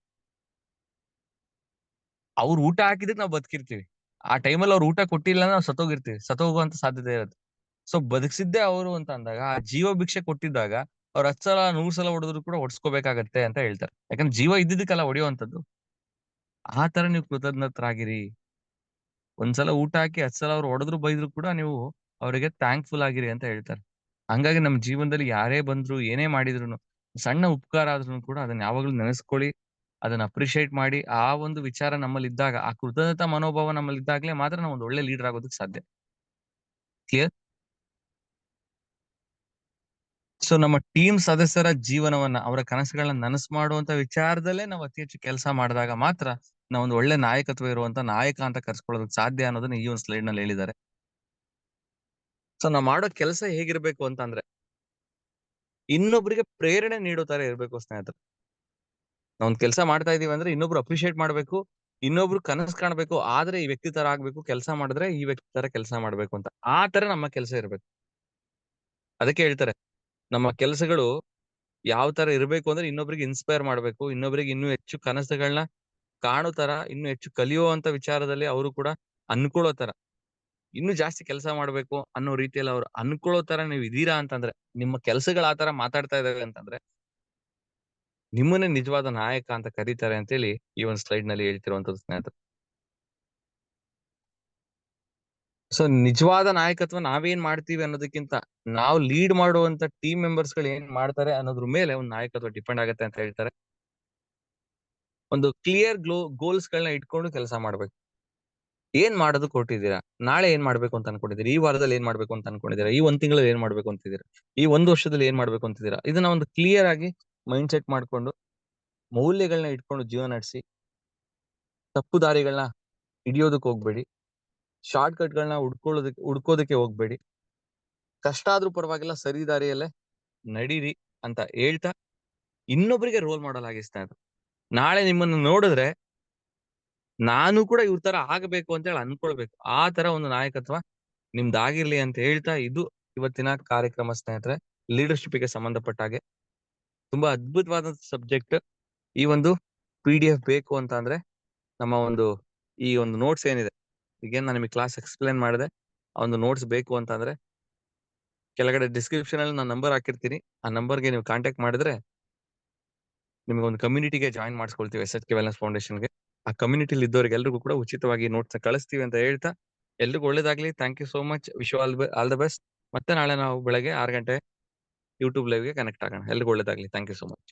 ಅವ್ರು ಊಟ ಹಾಕಿದ್ರೆ ನಾವು ಬದುಕಿರ್ತೀವಿ. ಆ ಟೈಮಲ್ಲಿ ಅವ್ರು ಊಟ ಕೊಟ್ಟಿಲ್ಲ ಅಂದ್ರೆ ನಾವು ಸತ್ತೋಗಿರ್ತೀವಿ. ಸತ್ತೋಗುವಂತ ಸಾಧ್ಯತೆ ಇರುತ್ತೆ. ಸೊ, ಬದುಕಿಸಿದ್ದೆ ಅವರು ಅಂತ ಅಂದಾಗ, ಆ ಜೀವ ಭಿಕ್ಷೆ ಕೊಟ್ಟಿದ್ದಾಗ ಅವ್ರ ಹತ್ ಸಲ ನೂರ್ ಸಲ ಹೊಡೆದ್ರು ಕೂಡ ಹೊಡ್ಸ್ಕೋಬೇಕಾಗತ್ತೆ ಅಂತ ಹೇಳ್ತಾರೆ. ಯಾಕಂದ್ರೆ ಜೀವ ಇದ್ದಿದ್ದಕ್ಕಲ್ಲ ಹೊಡೆಯುವಂಥದ್ದು. ಆ ತರ ನೀವು ಕೃತಜ್ಞತರಾಗಿರಿ ಒಂದ್ಸಲ ಊಟ ಹಾಕಿ ಹತ್ ಸಲ ಅವ್ರು ಹೊಡೆದ್ರು ಬೈದ್ರು ಕೂಡ ನೀವು ಅವರಿಗೆ ಥ್ಯಾಂಕ್ಫುಲ್ ಆಗಿರಿ ಅಂತ ಹೇಳ್ತಾರೆ. ಹಂಗಾಗಿ ನಮ್ಮ ಜೀವನದಲ್ಲಿ ಯಾರೇ ಬಂದ್ರು, ಏನೇ ಮಾಡಿದ್ರು ಸಣ್ಣ ಉಪಕಾರ ಆದ್ರೂ ಕೂಡ ಅದನ್ನ ಯಾವಾಗ್ಲೂ ನೆನೆಸ್ಕೊಳ್ಳಿ, ಅದನ್ನ ಅಪ್ರಿಶಿಯೇಟ್ ಮಾಡಿ, ಆ ಒಂದು ವಿಚಾರ ನಮ್ಮಲ್ಲಿ ಇದ್ದಾಗ ಆ ಕೃತಜ್ಞತಾ ಮನೋಭಾವ ನಮ್ಮಲ್ಲಿ ಇದ್ದಾಗಲೇ ಮಾತ್ರ ನಾವು ಒಂದು ಒಳ್ಳೆ ಲೀಡರ್ ಆಗೋದಕ್ಕೆ ಸಾಧ್ಯ. ಕ್ಲಿಯರ್ ಸೊ, ನಮ್ಮ ಟೀಮ್ ಸದಸ್ಯರ ಜೀವನವನ್ನ, ಅವರ ಕನಸುಗಳನ್ನ ನನಸು ಮಾಡುವಂತ ವಿಚಾರದಲ್ಲೇ ನಾವು ಅತಿ ಹೆಚ್ಚು ಕೆಲಸ ಮಾಡಿದಾಗ ಮಾತ್ರ ನಾವು ಒಂದು ಒಳ್ಳೆ ನಾಯಕತ್ವ ಇರುವಂತ ನಾಯಕ ಅಂತ ಕರ್ಸ್ಕೊಳ್ಳೋದಕ್ಕೆ ಸಾಧ್ಯ ಅನ್ನೋದನ್ನ ಈ ಒಂದು ಸ್ಲೈಡ್ನಲ್ಲಿ ಹೇಳಿದ್ದಾರೆ ಸೊ, ನಾವು ಮಾಡೋ ಕೆಲಸ ಹೇಗಿರ್ಬೇಕು ಅಂತಂದ್ರೆ, ಇನ್ನೊಬ್ರಿಗೆ ಪ್ರೇರಣೆ ನೀಡೋ ತರ ಇರ್ಬೇಕು ಸ್ನೇಹಿತರೆ ನಾವೊಂದ್ ಕೆಲಸ ಮಾಡ್ತಾ ಇದೀವಿ ಅಂದ್ರೆ ಇನ್ನೊಬ್ರು ಅಪ್ರಿಶಿಯೇಟ್ ಮಾಡ್ಬೇಕು. ಇನ್ನೊಬ್ರು ಕನಸು ಕಾಣ್ಬೇಕು. ಆದ್ರೆ ಈ ವ್ಯಕ್ತಿ ತರ ಆಗ್ಬೇಕು. ಕೆಲಸ ಮಾಡಿದ್ರೆ ಈ ವ್ಯಕ್ತಿ ತರ ಕೆಲಸ ಮಾಡ್ಬೇಕು ಅಂತ. ಆ ತರ ನಮ್ಮ ಕೆಲಸ ಇರ್ಬೇಕು. ಅದಕ್ಕೆ ಹೇಳ್ತಾರೆ. ನಮ್ಮ ಕೆಲಸಗಳು ಯಾವ ತರ ಇರಬೇಕು ಅಂದ್ರೆ ಇನ್ನೊಬ್ರಿಗೆ ಇನ್ಸ್ಪೈರ್ ಮಾಡ್ಬೇಕು. ಇನ್ನೊಬ್ರಿಗೆ ಇನ್ನೂ ಹೆಚ್ಚು ಕನಸುಗಳನ್ನ ಕಾಣೋ ತರ, ಇನ್ನು ಹೆಚ್ಚು ಕಲಿಯುವಂತ ವಿಚಾರದಲ್ಲಿ ಅವರು ಕೂಡ ಅನ್ಕೊಳ್ಳೋ ತರ. ಇನ್ನು ಜಾಸ್ತಿ ಕೆಲಸ ಮಾಡ್ಬೇಕು ಅನ್ನೋ ರೀತಿಯಲ್ಲಿ ಅವ್ರು ಅನ್ಕೊಳ್ಳೋ ತರ ನೀವು ಇದೀರಾ ಅಂತಂದ್ರೆ, ನಿಮ್ಮ ಕೆಲಸಗಳು ಆ ತರ ಮಾತಾಡ್ತಾ ಇದಾವೆ ಅಂತಂದ್ರೆ ನಿಮ್ಮನ್ನೇ ನಿಜವಾದ ನಾಯಕ ಅಂತ ಕರೀತಾರೆ ಅಂತೇಳಿ ಈ ಒಂದು ಸ್ಲೈಡ್ನಲ್ಲಿ ಹೇಳ್ತಿರುವಂತದ್ದು ಸ್ನೇಹಿತರೆ. ಸೊ ನಿಜವಾದ ನಾಯಕತ್ವ ನಾವೇನ್ ಮಾಡ್ತೀವಿ ಅನ್ನೋದಕ್ಕಿಂತ, ನಾವು ಲೀಡ್ ಮಾಡುವಂತ ಟೀಮ್ ಮೆಂಬರ್ಸ್ಗಳು ಏನ್ ಮಾಡ್ತಾರೆ ಅನ್ನೋದ್ರ ಮೇಲೆ ಒಂದು ನಾಯಕತ್ವ ಡಿಪೆಂಡ್ ಆಗುತ್ತೆ ಅಂತ ಹೇಳ್ತಾರೆ. ಒಂದು ಕ್ಲಿಯರ್ ಗ್ಲೋ ಗೋಲ್ಸ್ ಗಳನ್ನ ಇಟ್ಕೊಂಡು ಕೆಲಸ ಮಾಡ್ಬೇಕು. ಏನ್ ಮಾಡೋದು ಕೊಟ್ಟಿದ್ದೀರಾ ನಾಳೆ ಏನ್ ಮಾಡ್ಬೇಕು ಅಂತ ಅನ್ಕೊಂಡಿದ್ದೀರಾ ಈ ವಾರದಲ್ಲಿ ಏನ್ ಮಾಡ್ಬೇಕು ಅಂತ ಅನ್ಕೊಂಡಿದ್ದೀರಾ? ಈ ಒಂದ್ ತಿಂಗಳಲ್ಲಿ ಏನ್ ಮಾಡ್ಬೇಕು ಅಂತಿದ್ದೀರಾ? ಈ ಒಂದ್ ವರ್ಷದಲ್ಲಿ ಏನ್ ಮಾಡ್ಬೇಕು ಅಂತಿದ್ದೀರಾ? ಇದನ್ನ ಒಂದು ಕ್ಲಿಯರ್ ಆಗಿ ಮೈಂಡ್ ಸೆಟ್ ಮಾಡ್ಕೊಂಡು, ಮೌಲ್ಯಗಳನ್ನ ಇಟ್ಕೊಂಡು ಜೀವನ ನಡೆಸಿ. ತಪ್ಪು ದಾರಿಗಳನ್ನ ಹಿಡಿಯೋದಕ್ಕೆ ಹೋಗ್ಬೇಡಿ. ಶಾರ್ಟ್ ಕಟ್ ಗಳನ್ನ ಹುಡ್ಕೊಳ್ಳೋದಕ್ಕೆ ಹುಡ್ಕೋದಕ್ಕೆ ಹೋಗ್ಬೇಡಿ. ಕಷ್ಟ ಆದ್ರೂ ಪರವಾಗಿಲ್ಲ ಸರಿ ದಾರಿಯಲ್ಲೇ ನಡೀರಿ ಅಂತ ಹೇಳ್ತಾ, ಇನ್ನೊಬ್ಬರಿಗೆ ರೋಲ್ ಮಾಡಲ್ ಆಗಿಸ್ತಾ ಇದ್ರು ನಾಳೆ ನಿಮ್ಮನ್ನು ನೋಡಿದ್ರೆ ನಾನು ಕೂಡ ಇವ್ರ ತರ ಆಗಬೇಕು ಅಂತ ಹೇಳಿ ಅನ್ಕೊಳ್ಬೇಕು. ಆ ತರ ಒಂದು ನಾಯಕತ್ವ ನಿಮ್ದಾಗಿರ್ಲಿ ಅಂತ ಹೇಳ್ತಾ, ಇದು ಇವತ್ತಿನ ಕಾರ್ಯಕ್ರಮ ಸ್ನೇಹಿತರೆ. ಲೀಡರ್‌ಶಿಪ್ಗೆ ಸಂಬಂಧಪಟ್ಟ ಹಾಗೆ. ತುಂಬಾ ಅದ್ಭುತವಾದ ಸಬ್ಜೆಕ್ಟ್. ಈ ಒಂದು ಪಿಡಿಎಫ್ ಬೇಕು ಅಂತ ಅಂದ್ರೆ, ನಮ್ಮ ಒಂದು ಈ ಒಂದು ನೋಟ್ಸ್ ಏನಿದೆ, ಈಗೇನ್ ನಾನು ನಿಮಗೆ ಕ್ಲಾಸ್ ಎಕ್ಸ್‌ಪ್ಲೇನ್ ಮಾಡಿದೆ, ಒಂದು ನೋಟ್ಸ್ ಬೇಕು ಅಂತ ಅಂದ್ರೆ ಕೆಳಗಡೆ ಡಿಸ್ಕ್ರಿಪ್ಷನ್ ಅಲ್ಲಿ ನಾನು ನಂಬರ್ ಹಾಕಿರ್ತೀನಿ. ಆ ನಂಬರ್‌ಗೆ ನೀವು ಕಾಂಟ್ಯಾಕ್ಟ್ ಮಾಡಿದ್ರೆ ಒಂದು ಕಮ್ಯುನಿಟಿಗೆ ಜಾಯಿನ್ ಮಾಡಿಸ್ಕೊಳ್ತೀವಿ ಎಸ್.ಎಚ್.ಕೆ ವೆಲ್ನೆಸ್ ಫೌಂಡೇಶನ್‌ಗೆ. ಆ ಕಮ್ಯುನಿಟಿಲಿ ಇದ್ದವರಿಗೆ ಎಲ್ರಿಗೂ ಕೂಡ ಉಚಿತವಾಗಿ ನೋಟ್ಸ್ ಕಳಿಸ್ತೀವಿ ಅಂತ ಹೇಳ್ತಾ, ಎಲ್ರಿಗೂ ಒಳ್ಳೇದಾಗ್ಲಿ. Thank you so much. Wish all all the best. ಮತ್ತೆ ನಾಳೆ ನಾವು ಬೆಳಗ್ಗೆ ಆರು ಗಂಟೆ ಯೂಟ್ಯೂಬ್ ಲೈವ್‌ಗೆ ಕನೆಕ್ಟ್ ಆಗೋಣ. ಎಲ್ರಿಗೂ ಒಳ್ಳೇದಾಗ್ಲಿ. Thank you so much.